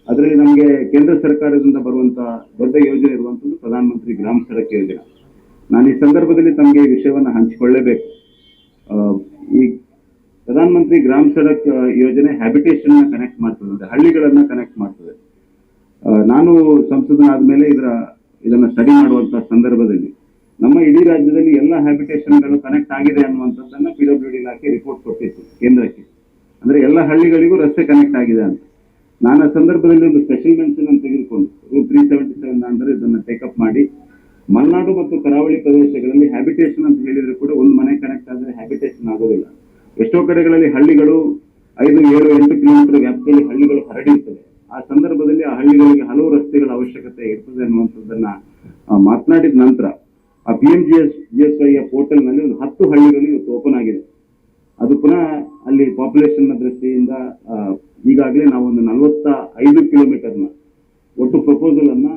ಅದರಲ್ಲಿ ನಮಗೆ ಕೇಂದ್ರ ಸರ್ಕಾರದಿಂದ ಬರುವಂತಹ ದೊಡ್ಡ ಯೋಜನೆ ಇರುವಂತದ್ದು ಪ್ರಧಾನಮಂತ್ರಿ ಗ್ರಾಮ ಸಡಕ್ ಯೋಜನೆ. ನಾನು ಈ ಸಂದರ್ಭದಲ್ಲಿ ತಮಗೆ ಈ ವಿಷಯವನ್ನು ಹಂಚಿಕೊಳ್ಳೇಬೇಕು. ಈ ಪ್ರಧಾನ ಮಂತ್ರಿ ಗ್ರಾಮ ಸಡಕ್ ಯೋಜನೆ ಹ್ಯಾಬಿಟೇಷನ್ನ ಕನೆಕ್ಟ್ ಮಾಡ್ತದೆ ಅಂದ್ರೆ ಹಳ್ಳಿಗಳನ್ನ ಕನೆಕ್ಟ್ ಮಾಡ್ತದೆ. ನಾನು ಸಂಸದನಾದ ಮೇಲೆ ಇದರ, ಇದನ್ನ ಸ್ಟಡಿ ಮಾಡುವಂತ ಸಂದರ್ಭದಲ್ಲಿ, ನಮ್ಮ ಇಡೀ ರಾಜ್ಯದಲ್ಲಿ ಎಲ್ಲ ಹ್ಯಾಬಿಟೇಷನ್ಗಳು ಕನೆಕ್ಟ್ ಆಗಿದೆ ಅನ್ನುವಂಥದ್ದನ್ನ ಪಿ ಡಬ್ಲ್ಯೂ ಡಿ ಇಲಾಖೆ ರಿಪೋರ್ಟ್ ಕೊಟ್ಟಿತ್ತು, ಕೇಂದ್ರಕ್ಕೆ. ಅಂದ್ರೆ ಎಲ್ಲ ಹಳ್ಳಿಗಳಿಗೂ ರಸ್ತೆ ಕನೆಕ್ಟ್ ಆಗಿದೆ ಅಂತ. ನಾನು ಆ ಸಂದರ್ಭದಲ್ಲಿ ಒಂದು ಸ್ಪೆಷಲ್ ಮೆನ್ಷನ್ ಅನ್ನು ತೆಗೆದುಕೊಂಡು ತ್ರೀ ಸೆವೆಂಟಿ ಸೆವೆನ್ ಅಂದ್ರೆ ಇದನ್ನ ಟೇಕಪ್ ಮಾಡಿ ಮಲೆನಾಡು ಮತ್ತು ಕರಾವಳಿ ಪ್ರದೇಶಗಳಲ್ಲಿ ಹ್ಯಾಬಿಟೇಷನ್ ಅಂತ ಹೇಳಿದ್ರೆ ಕೂಡ ಒಂದು ಮನೆ ಕನೆಕ್ಟ್ ಆದರೆ ಹ್ಯಾಬಿಟೇಷನ್ ಆಗೋದಿಲ್ಲ. ಎಷ್ಟೋ ಕಡೆಗಳಲ್ಲಿ ಹಳ್ಳಿಗಳು ಐದು, ಏಳು, ಎಂಟು ಕಿಲೋಮೀಟರ್ ವ್ಯಾಪ್ತಿಯಲ್ಲಿ ಹಳ್ಳಿಗಳು ಹರಡಿರ್ತವೆ. ಆ ಸಂದರ್ಭದಲ್ಲಿ ಆ ಹಳ್ಳಿಗಳಿಗೆ ಹಲವು ರಸ್ತೆಗಳ ಅವಶ್ಯಕತೆ ಇರ್ತದೆ ಅನ್ನುವಂಥದ್ದನ್ನ ಮಾತನಾಡಿದ ನಂತರ ಆ P M G S G S Y ಪೋರ್ಟಲ್ನಲ್ಲಿ ಒಂದು ಹತ್ತು ಹಳ್ಳಿಗಳು ಇವತ್ತು ಓಪನ್ ಆಗಿದೆ. ಅದು ಪುನಃ ಅಲ್ಲಿ ಪಾಪ್ಯುಲೇಷನ್ ದೃಷ್ಟಿಯಿಂದ ಈಗಾಗಲೇ ನಾವು ಒಂದು ನಲವತ್ತ ಐದು ಕಿಲೋಮೀಟರ್ನ ಒಟ್ಟು ಪ್ರಪೋಸಲ್ ಅನ್ನ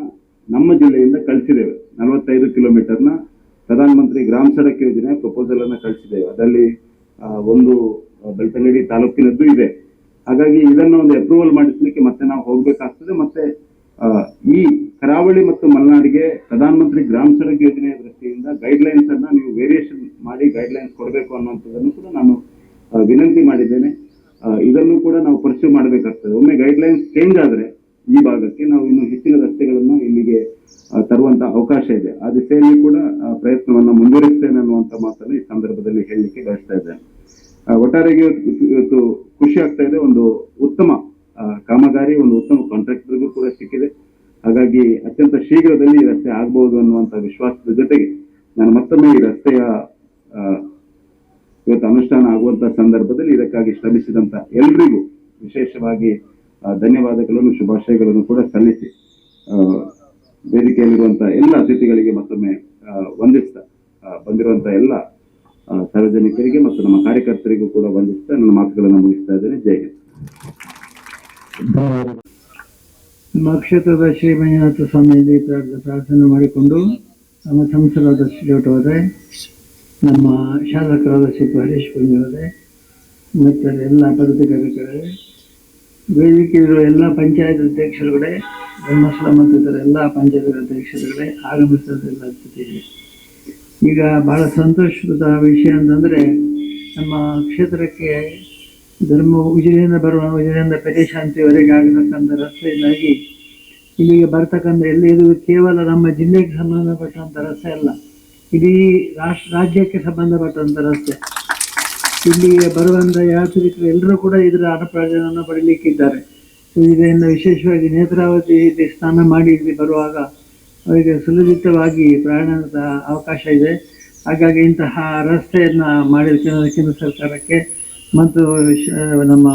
ನಮ್ಮ ಜಿಲ್ಲೆಯಿಂದ ಕಳಿಸಿದ್ದೇವೆ. ನಲವತ್ತೈದು ಕಿಲೋಮೀಟರ್ನ ಪ್ರಧಾನ ಮಂತ್ರಿ ಗ್ರಾಮ ಸಡಕ್ ಯೋಜನೆ ಪ್ರಪೋಸಲ್ ಅನ್ನ ಕಳಿಸಿದ್ದೇವೆ ಅದರಲ್ಲಿ ಒಂದು ಬೆಳ್ತಂಗಡಿ ತಾಲೂಕಿನದ್ದು ಇದೆ. ಹಾಗಾಗಿ ಇದನ್ನ ಒಂದು ಅಪ್ರೂವಲ್ ಮಾಡಿಸ್ಲಿಕ್ಕೆ ಮತ್ತೆ ನಾವು ಹೋಗ್ಬೇಕಾಗ್ತದೆ. ಮತ್ತೆ ಈ ಕರಾವಳಿ ಮತ್ತು ಮಲೆನಾಡಿಗೆ ಪ್ರಧಾನಮಂತ್ರಿ ಗ್ರಾಮ ಸಡಕ್ ಯೋಜನೆಯ ದೃಷ್ಟಿಯಿಂದ ಗೈಡ್ ಲೈನ್ಸ್ ಅನ್ನ ನೀವು ವೇರಿಯೇಷನ್ ಮಾಡಿ ಗೈಡ್ ಲೈನ್ಸ್ ಕೊಡಬೇಕು ಅನ್ನುವಂಥದ್ದನ್ನು ಕೂಡ ನಾನು ವಿನಂತಿ ಮಾಡಿದ್ದೇನೆ. ಇದನ್ನು ಕೂಡ ನಾವು ಪರ್ಸ್ಯೂ ಮಾಡಬೇಕಾಗ್ತದೆ. ಒಮ್ಮೆ ಗೈಡ್ ಲೈನ್ಸ್ ಚೇಂಜ್ ಆದರೆ ಈ ಭಾಗಕ್ಕೆ ನಾವು ಇನ್ನು ಹೆಚ್ಚಿನ ರಸ್ತೆಗಳನ್ನ ತರುವಂತ ಅವಕಾಶ ಇದೆ. ಆ ದಿಸೆಯಲ್ಲಿ ಕೂಡ ಪ್ರಯತ್ನವನ್ನು ಮುಂದುವರಿಸ್ತೇನೆ ಅನ್ನುವಂತ ಮಾತನ್ನು ಈ ಸಂದರ್ಭದಲ್ಲಿ ಹೇಳಲಿಕ್ಕೆ ಬಯಸ್ತಾ ಇದ್ದೇನೆ. ಒಟ್ಟಾರೆಗೆ ಇವತ್ತು ಖುಷಿ ಆಗ್ತಾ ಇದೆ. ಒಂದು ಉತ್ತಮ ಕಾಮಗಾರಿ, ಒಂದು ಉತ್ತಮ ಕಾಂಟ್ರಾಕ್ಟರ್ಗೂ ಕೂಡ ಸಿಕ್ಕಿದೆ. ಹಾಗಾಗಿ ಅತ್ಯಂತ ಶೀಘ್ರದಲ್ಲಿ ಈ ರಸ್ತೆ ಆಗಬಹುದು ಅನ್ನುವಂತ ವಿಶ್ವಾಸದ ಜೊತೆಗೆ ನಾನು ಮತ್ತೊಮ್ಮೆ ಈ ರಸ್ತೆಯ ಇವತ್ತು ಅನುಷ್ಠಾನ ಆಗುವಂತ ಸಂದರ್ಭದಲ್ಲಿ ಇದಕ್ಕಾಗಿ ಶ್ರಮಿಸಿದಂತ ಎಲ್ರಿಗೂ ವಿಶೇಷವಾಗಿ ಧನ್ಯವಾದಗಳನ್ನು, ಶುಭಾಶಯಗಳನ್ನು ಕೂಡ ಸಲ್ಲಿಸಿ ಆ, ವೇದಿಕೆಯಲ್ಲಿರುವಂತ ಎಲ್ಲ ಅತಿಥಿಗಳಿಗೆ ಮತ್ತೊಮ್ಮೆ ವಂದಿಸ್ತಾ ಬಂದಿರುವಂತ ಎಲ್ಲ ಸಾರ್ವಜನಿಕರಿಗೆ ಮತ್ತು ನಮ್ಮ ಕಾರ್ಯಕರ್ತರಿಗೂ ಕೂಡ ವಂದಿಸ್ತಾ ನನ್ನ ಮಾತುಗಳನ್ನು ಮುಗಿಸ್ತಾ ಇದ್ದೇನೆ. ಜೈ ಹಿಂದ್.
ನಮ್ಮ ಕ್ಷೇತ್ರದ ಶ್ರೀ ಮಂಜುನಾಥ ಸ್ವಾಮೀಜಿ ಪ್ರಾರ್ಥನೆ ಮಾಡಿಕೊಂಡು ನಮ್ಮ ಸಂಸದರಾದ ಶ್ರೀ ಅವರೇ ನಮ್ಮ ಶಾಸಕರಾದ ಶ್ರೀ ಹರೀಶ್ ಅವರೇ ಮತ್ತು ಎಲ್ಲ ಪದಾಧಿಕಾರಿಗಳೇ ವೇದಿಕೆಯಿರುವ ಎಲ್ಲ ಪಂಚಾಯತ್ ಅಧ್ಯಕ್ಷರುಗಳೇ ಧರ್ಮಸ್ಥಳ ಮತ್ತು ಇತರ ಎಲ್ಲ ಪಂಚಾಯತ್ ಅಧ್ಯಕ್ಷರುಗಳೇ ಆಗಮಿಸಿದ ಅತಿಥಿಗಳೇ ಈಗ ಬಹಳ ಸಂತೋಷದ ವಿಷಯ ಅಂತಂದರೆ ನಮ್ಮ ಕ್ಷೇತ್ರಕ್ಕೆ ಧರ್ಮ ಉಜಿರೆಯಿಂದ ಬರುವ ಉಜಿರೆಯಿಂದ ಪೆರೇಶಾಂತಿವರೆಗೆ ಆಗಿರತಕ್ಕಂಥ ರಸ್ತೆಯಿಂದಾಗಿ ಇಲ್ಲಿಗೆ ಬರ್ತಕ್ಕಂಥ ಎಲ್ಲ ಇದು ಕೇವಲ ನಮ್ಮ ಜಿಲ್ಲೆಗೆ ಸಂಬಂಧಪಟ್ಟಂಥ ರಸ್ತೆ ಅಲ್ಲ, ಇಡೀ ರಾಷ್ಟ್ರ ರಾಜ್ಯಕ್ಕೆ ಸಂಬಂಧಪಟ್ಟಂಥ ರಸ್ತೆ. ಇಲ್ಲಿಗೆ ಬರುವಂಥ ಯಾತ್ರಿಕರು ಎಲ್ಲರೂ ಕೂಡ ಇದರ ಅನುಪ್ರಯೋಜನವನ್ನು ಪಡೀಲಿಕ್ಕಿದ್ದಾರೆ. ಇದರಿಂದ ವಿಶೇಷವಾಗಿ ನೇತ್ರಾವತಿ ಸ್ನಾನ ಮಾಡಿ ಇಲ್ಲಿ ಬರುವಾಗ ಅವರಿಗೆ ಸುಲಭಿತವಾಗಿ ಪ್ರಯಾಣದ ಅವಕಾಶ ಇದೆ. ಹಾಗಾಗಿ ಇಂತಹ ರಸ್ತೆಯನ್ನು ಮಾಡಿದ ಕೇಂದ್ರ ಸರ್ಕಾರಕ್ಕೆ ಮತ್ತು ನಮ್ಮ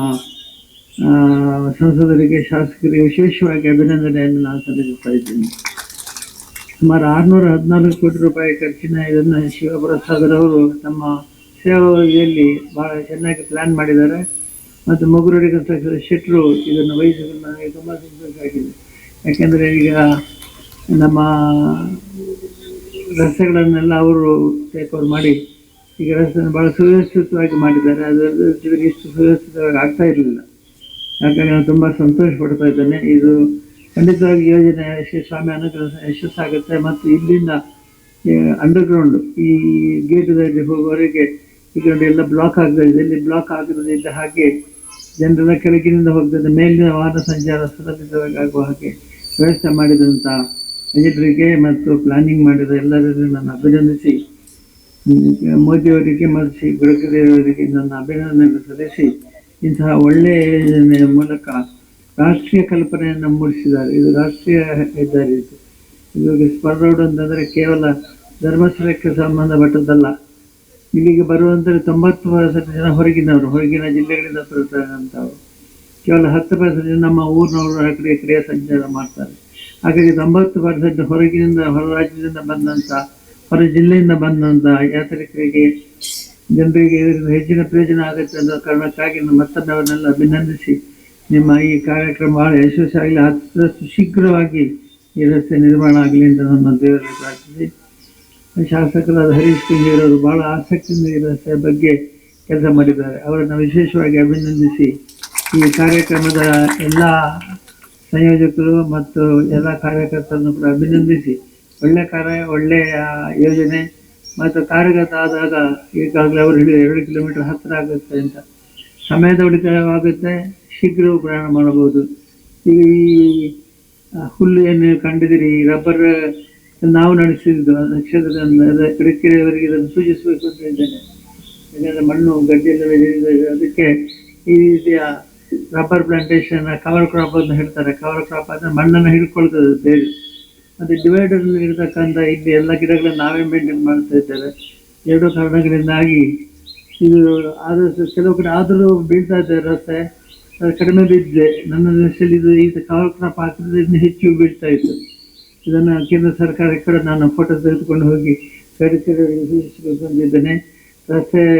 ಸಂಸದರಿಗೆ, ಶಾಸಕರಿಗೆ ವಿಶೇಷವಾಗಿ ಅಭಿನಂದನೆಯನ್ನು ನಾನು ಸಲ್ಲಿಸುತ್ತಾ ಇದ್ದೀನಿ. ಸುಮಾರು ಆರುನೂರ ಹದಿನಾಲ್ಕು ಕೋಟಿ ರೂಪಾಯಿ ಖರ್ಚಿನ ಇದನ್ನು ಶಿವಪ್ರಸಾದ್ರವರು ತಮ್ಮ ಸೇವಾವಧಿಯಲ್ಲಿ ಬಹಳ ಚೆನ್ನಾಗಿ ಪ್ಲ್ಯಾನ್ ಮಾಡಿದ್ದಾರೆ. ಮತ್ತು ಮಗುರಡಿಗಂತ ಶೆಟ್ರು ಇದನ್ನು ವಹಿಸಿಕೊಂಡು ನನಗೆ ತುಂಬ ಸಂತೋಷ ಆಗಿದೆ ಯಾಕೆಂದರೆ ಈಗ ನಮ್ಮ ರಸ್ತೆಗಳನ್ನೆಲ್ಲ ಅವರು ಟೇಕ್ ಓವರ್ ಮಾಡಿ, ಈಗ ರಸ್ತೆಯನ್ನು ಭಾಳ ಸುವ್ಯವಸ್ಥಿತವಾಗಿ ಮಾಡಿದ್ದಾರೆ. ಅದರ ಜೊತೆಗೆ ಇಷ್ಟು ಸುವ್ಯವಸ್ಥಿತವಾಗಿ ಆಗ್ತಾ ಇರಲಿಲ್ಲ. ಹಾಗಾಗಿ ನಾನು ತುಂಬ ಸಂತೋಷ ಪಡ್ತಾ ಇದ್ದೇನೆ. ಇದು ಖಂಡಿತವಾಗಿ ಯೋಜನೆ ಸ್ವಾಮಿ ಅನುಗ್ರಹ ಯಶಸ್ಸಾಗುತ್ತೆ. ಮತ್ತು ಇಲ್ಲಿಂದ ಅಂಡರ್ಗ್ರೌಂಡ್ ಈ ಗೇಟ್ದಲ್ಲಿ ಹೋಗುವವರೆಗೆ ಈಗ ಕಡೆ ಎಲ್ಲ ಬ್ಲಾಕ್ ಇದೆ. ಇಲ್ಲಿ ಬ್ಲಾಕ್ ಆಗದಿದ್ದ ಹಾಗೆ ಜನರೆಲ್ಲ ಕೆಳಗಿನಿಂದ ಹೋಗ್ತದೆ ಮೇಲಿನ ವಾಹನ ಸಂಚಾರ ಸುಲಭವಾಗಿ ಆಗುವ ಹಾಗೆ ವ್ಯವಸ್ಥೆ ಮಾಡಿದಂತ ಇಂಜಿನಿಯರಿಗೆ ಮತ್ತು ಪ್ಲಾನಿಂಗ್ ಮಾಡಿದ ಎಲ್ಲರಿಗೂ ನಾನು ಅಭಿನಂದಿಸಿ ಮೋದಿಯವರಿಗೆ ಮತ್ತು ಶ್ರೀ ಗಡ್ಕರಿಯವರಿಗೆ ನನ್ನ ಅಭಿನಂದನೆ ಸಲ್ಲಿಸಿ, ಇಂತಹ ಒಳ್ಳೆಯ ಯೋಜನೆಯ ಮೂಲಕ ರಾಷ್ಟ್ರೀಯ ಕಲ್ಪನೆಯನ್ನು ಮೂಡಿಸಿದ್ದಾರೆ. ಇದು ರಾಷ್ಟ್ರೀಯ ಹೆದ್ದಾರಿ ಇದು. ಇವಾಗ ಸ್ಪರ್ ಅಂತಂದ್ರೆ ಕೇವಲ ಧರ್ಮಸ್ಥಳಕ್ಕೆ ಸಂಬಂಧಪಟ್ಟದ್ದಲ್ಲ. ಇಲ್ಲಿಗೆ ಬರುವಂತ ತೊಂಬತ್ತು ಪರ್ಸೆಂಟ್ ಜನ ಹೊರಗಿನವರು, ಹೊರಗಿನ ಜಿಲ್ಲೆಗಳಿಂದ ಬರುತ್ತಾರಂಥವ್ರು ಕೇವಲ ಹತ್ತು ಪರ್ಸೆಂಟ್ ಜನ ನಮ್ಮ ಊರಿನವರು, ಆ ಕಡೆ ಕ್ರಿಯಾ ಸಂಚಾರ ಮಾಡ್ತಾರೆ. ಹಾಗಾಗಿ ತೊಂಬತ್ತು ಪರ್ಸೆಂಟ್ ಹೊರಗಿನಿಂದ, ಹೊರ ರಾಜ್ಯದಿಂದ ಬಂದಂಥ ಹೊರ ಜಿಲ್ಲೆಯಿಂದ ಬಂದಂಥ ಯಾತ್ರಿಕರಿಗೆ, ಜನರಿಗೆ ಇದರಿಂದ ಹೆಚ್ಚಿನ ಪ್ರಯೋಜನ ಆಗುತ್ತೆ ಅನ್ನೋ ಕಾರಣಕ್ಕಾಗಿ ಮತ್ತೊಮ್ಮೆ ಅವರನ್ನೆಲ್ಲ ಅಭಿನಂದಿಸಿ ನಿಮ್ಮ ಈ ಕಾರ್ಯಕ್ರಮ ಬಹಳ ಯಶಸ್ವಿಯಾಗಲಿ, ಆದಷ್ಟು ಶೀಘ್ರವಾಗಿ ಈ ರಸ್ತೆ ನಿರ್ಮಾಣ ಆಗಲಿ ಅಂತ ನಮ್ಮ ದೇವರಲ್ಲಿ ಪ್ರಾರ್ಥಿಸಿ. ಶಾಸಕರಾದ ಹರೀಶ್ ಕುಂಜಿಯವರು ಬಹಳ ಆಸಕ್ತಿಯಿಂದ ಇರುವಂತಹ ಬಗ್ಗೆ ಕೆಲಸ ಮಾಡಿದ್ದಾರೆ. ಅವರನ್ನು ವಿಶೇಷವಾಗಿ ಅಭಿನಂದಿಸಿ ಈ ಕಾರ್ಯಕ್ರಮದ ಎಲ್ಲ ಸಂಯೋಜಕರು ಮತ್ತು ಎಲ್ಲ ಕಾರ್ಯಕರ್ತರನ್ನು ಕೂಡ ಅಭಿನಂದಿಸಿ. ಒಳ್ಳೆ ಕಾರ್ಯ, ಒಳ್ಳೆಯ ಯೋಜನೆ ಮತ್ತು ಕಾರ್ಯಗತ ಆದಾಗ ಈಗಾಗಲೇ ಅವರು ಹೇಳಿದ ಎರಡು ಕಿಲೋಮೀಟರ್ ಹತ್ತಿರ ಆಗುತ್ತೆ ಅಂತ. ಸಮಯದ ಉಳಿತಾಯವಾಗುತ್ತೆ, ಶೀಘ್ರವೂ ಪ್ರಯಾಣ ಮಾಡಬಹುದು. ಈ ಹುಲ್ಲು ಏನು ಕಂಡಿದ್ದೀರಿ, ರಬ್ಬರ್ ನಾವು ನಡೆಸಿದ್ದು ನಕ್ಷತ್ರ ಕಿಡಕಿಯವರಿಗೆ ಇದನ್ನು ಸೂಚಿಸಬೇಕು ಅಂತ ಇದ್ದೇನೆ ಯಾಕಂದರೆ ಮಣ್ಣು ಗಡ್ಡೆಯೆಲ್ಲ ಅದಕ್ಕೆ ಈ ರೀತಿಯ ರಬ್ಬರ್ ಪ್ಲಾಂಟೇಶನ್ ಕವರ್ ಕ್ರಾಪ್ ಅಂತ ಹೇಳ್ತಾರೆ. ಕವರ್ ಕ್ರಾಪ್ ಅಂದರೆ ಮಣ್ಣನ್ನು ಹಿಡ್ಕೊಳ್ತದೆ ಬೇರೆ ಅದು ಡಿವೈಡರ್ ಇರತಕ್ಕಂಥ ಇಲ್ಲಿ ಎಲ್ಲ ಗಿಡಗಳನ್ನು ನಾವೇ ಮೇಂಟೈನ್ ಮಾಡ್ತಾ ಇದ್ದೇವೆ. ಎರಡು ಕಾರಣಗಳಿಂದಾಗಿ ಇದು ಆದಷ್ಟು ಕೆಲವು ಕಡೆ ಆದರೂ ಬೀಳ್ತಾ ಇದೆ ರಸ್ತೆ. ಕಡಿಮೆ ಬಿದ್ದಿದೆ. ನನ್ನ ದೃಷ್ಟಿಯಲ್ಲಿ ಇದು ಈ ಕವರ್ ಕ್ರಾಪ್ ಹಾಕಿದ್ರೆ ಹೆಚ್ಚು ಬೀಳ್ತಾ ಇತ್ತು. ಇದನ್ನು ಕೇಂದ್ರ ಸರ್ಕಾರ ಕೂಡ ನಾನು ಫೋಟೋ ತೆಗೆದುಕೊಂಡು ಹೋಗಿ ಅಧಿಕಾರಿಗಳಿಗೆ ಸೂಚಿಸಬೇಕು ಬಂದಿದ್ದೇನೆ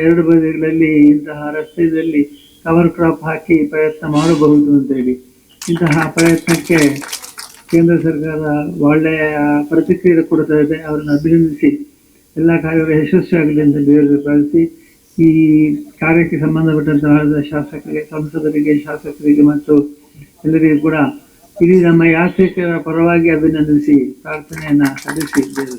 ಎರಡು ಬದಿಗಳಲ್ಲಿ ಇಂತಹ ರಸ್ತೆಯಲ್ಲಿ ಕವರ್ ಕ್ರಾಪ್ ಹಾಕಿ ಪ್ರಯತ್ನ ಮಾಡಬಹುದು ಅಂತೇಳಿ ಇಂತಹ ಪ್ರಯತ್ನಕ್ಕೆ ಕೇಂದ್ರ ಸರ್ಕಾರ ಒಳ್ಳೆಯ ಪ್ರತಿಕ್ರಿಯೆ ಕೊಡ್ತಾ ಇದೆ. ಅವರನ್ನು ಅಭಿನಂದಿಸಿ ಎಲ್ಲ ಕಾರ್ಯಗಳು ಯಶಸ್ವಿಯಾಗಲಿ ಅಂತ ಬಳಸಿ ಈ ಕಾರ್ಯಕ್ಕೆ ಸಂಬಂಧಪಟ್ಟಂತಹ ಶಾಸಕರಿಗೆ, ಸಂಸದರಿಗೆ, ಶಾಸಕರಿಗೆ ಮತ್ತು ಎಲ್ಲರಿಗೂ ಕೂಡ ಇಡೀ ನಮ್ಮ ಯಾತ್ರಿಕರ ಪರವಾಗಿ ಅಭಿನಂದಿಸಿ ಪ್ರಾರ್ಥನೆಯನ್ನ ಸಲ್ಲಿಸಿದ್ದೇವೆ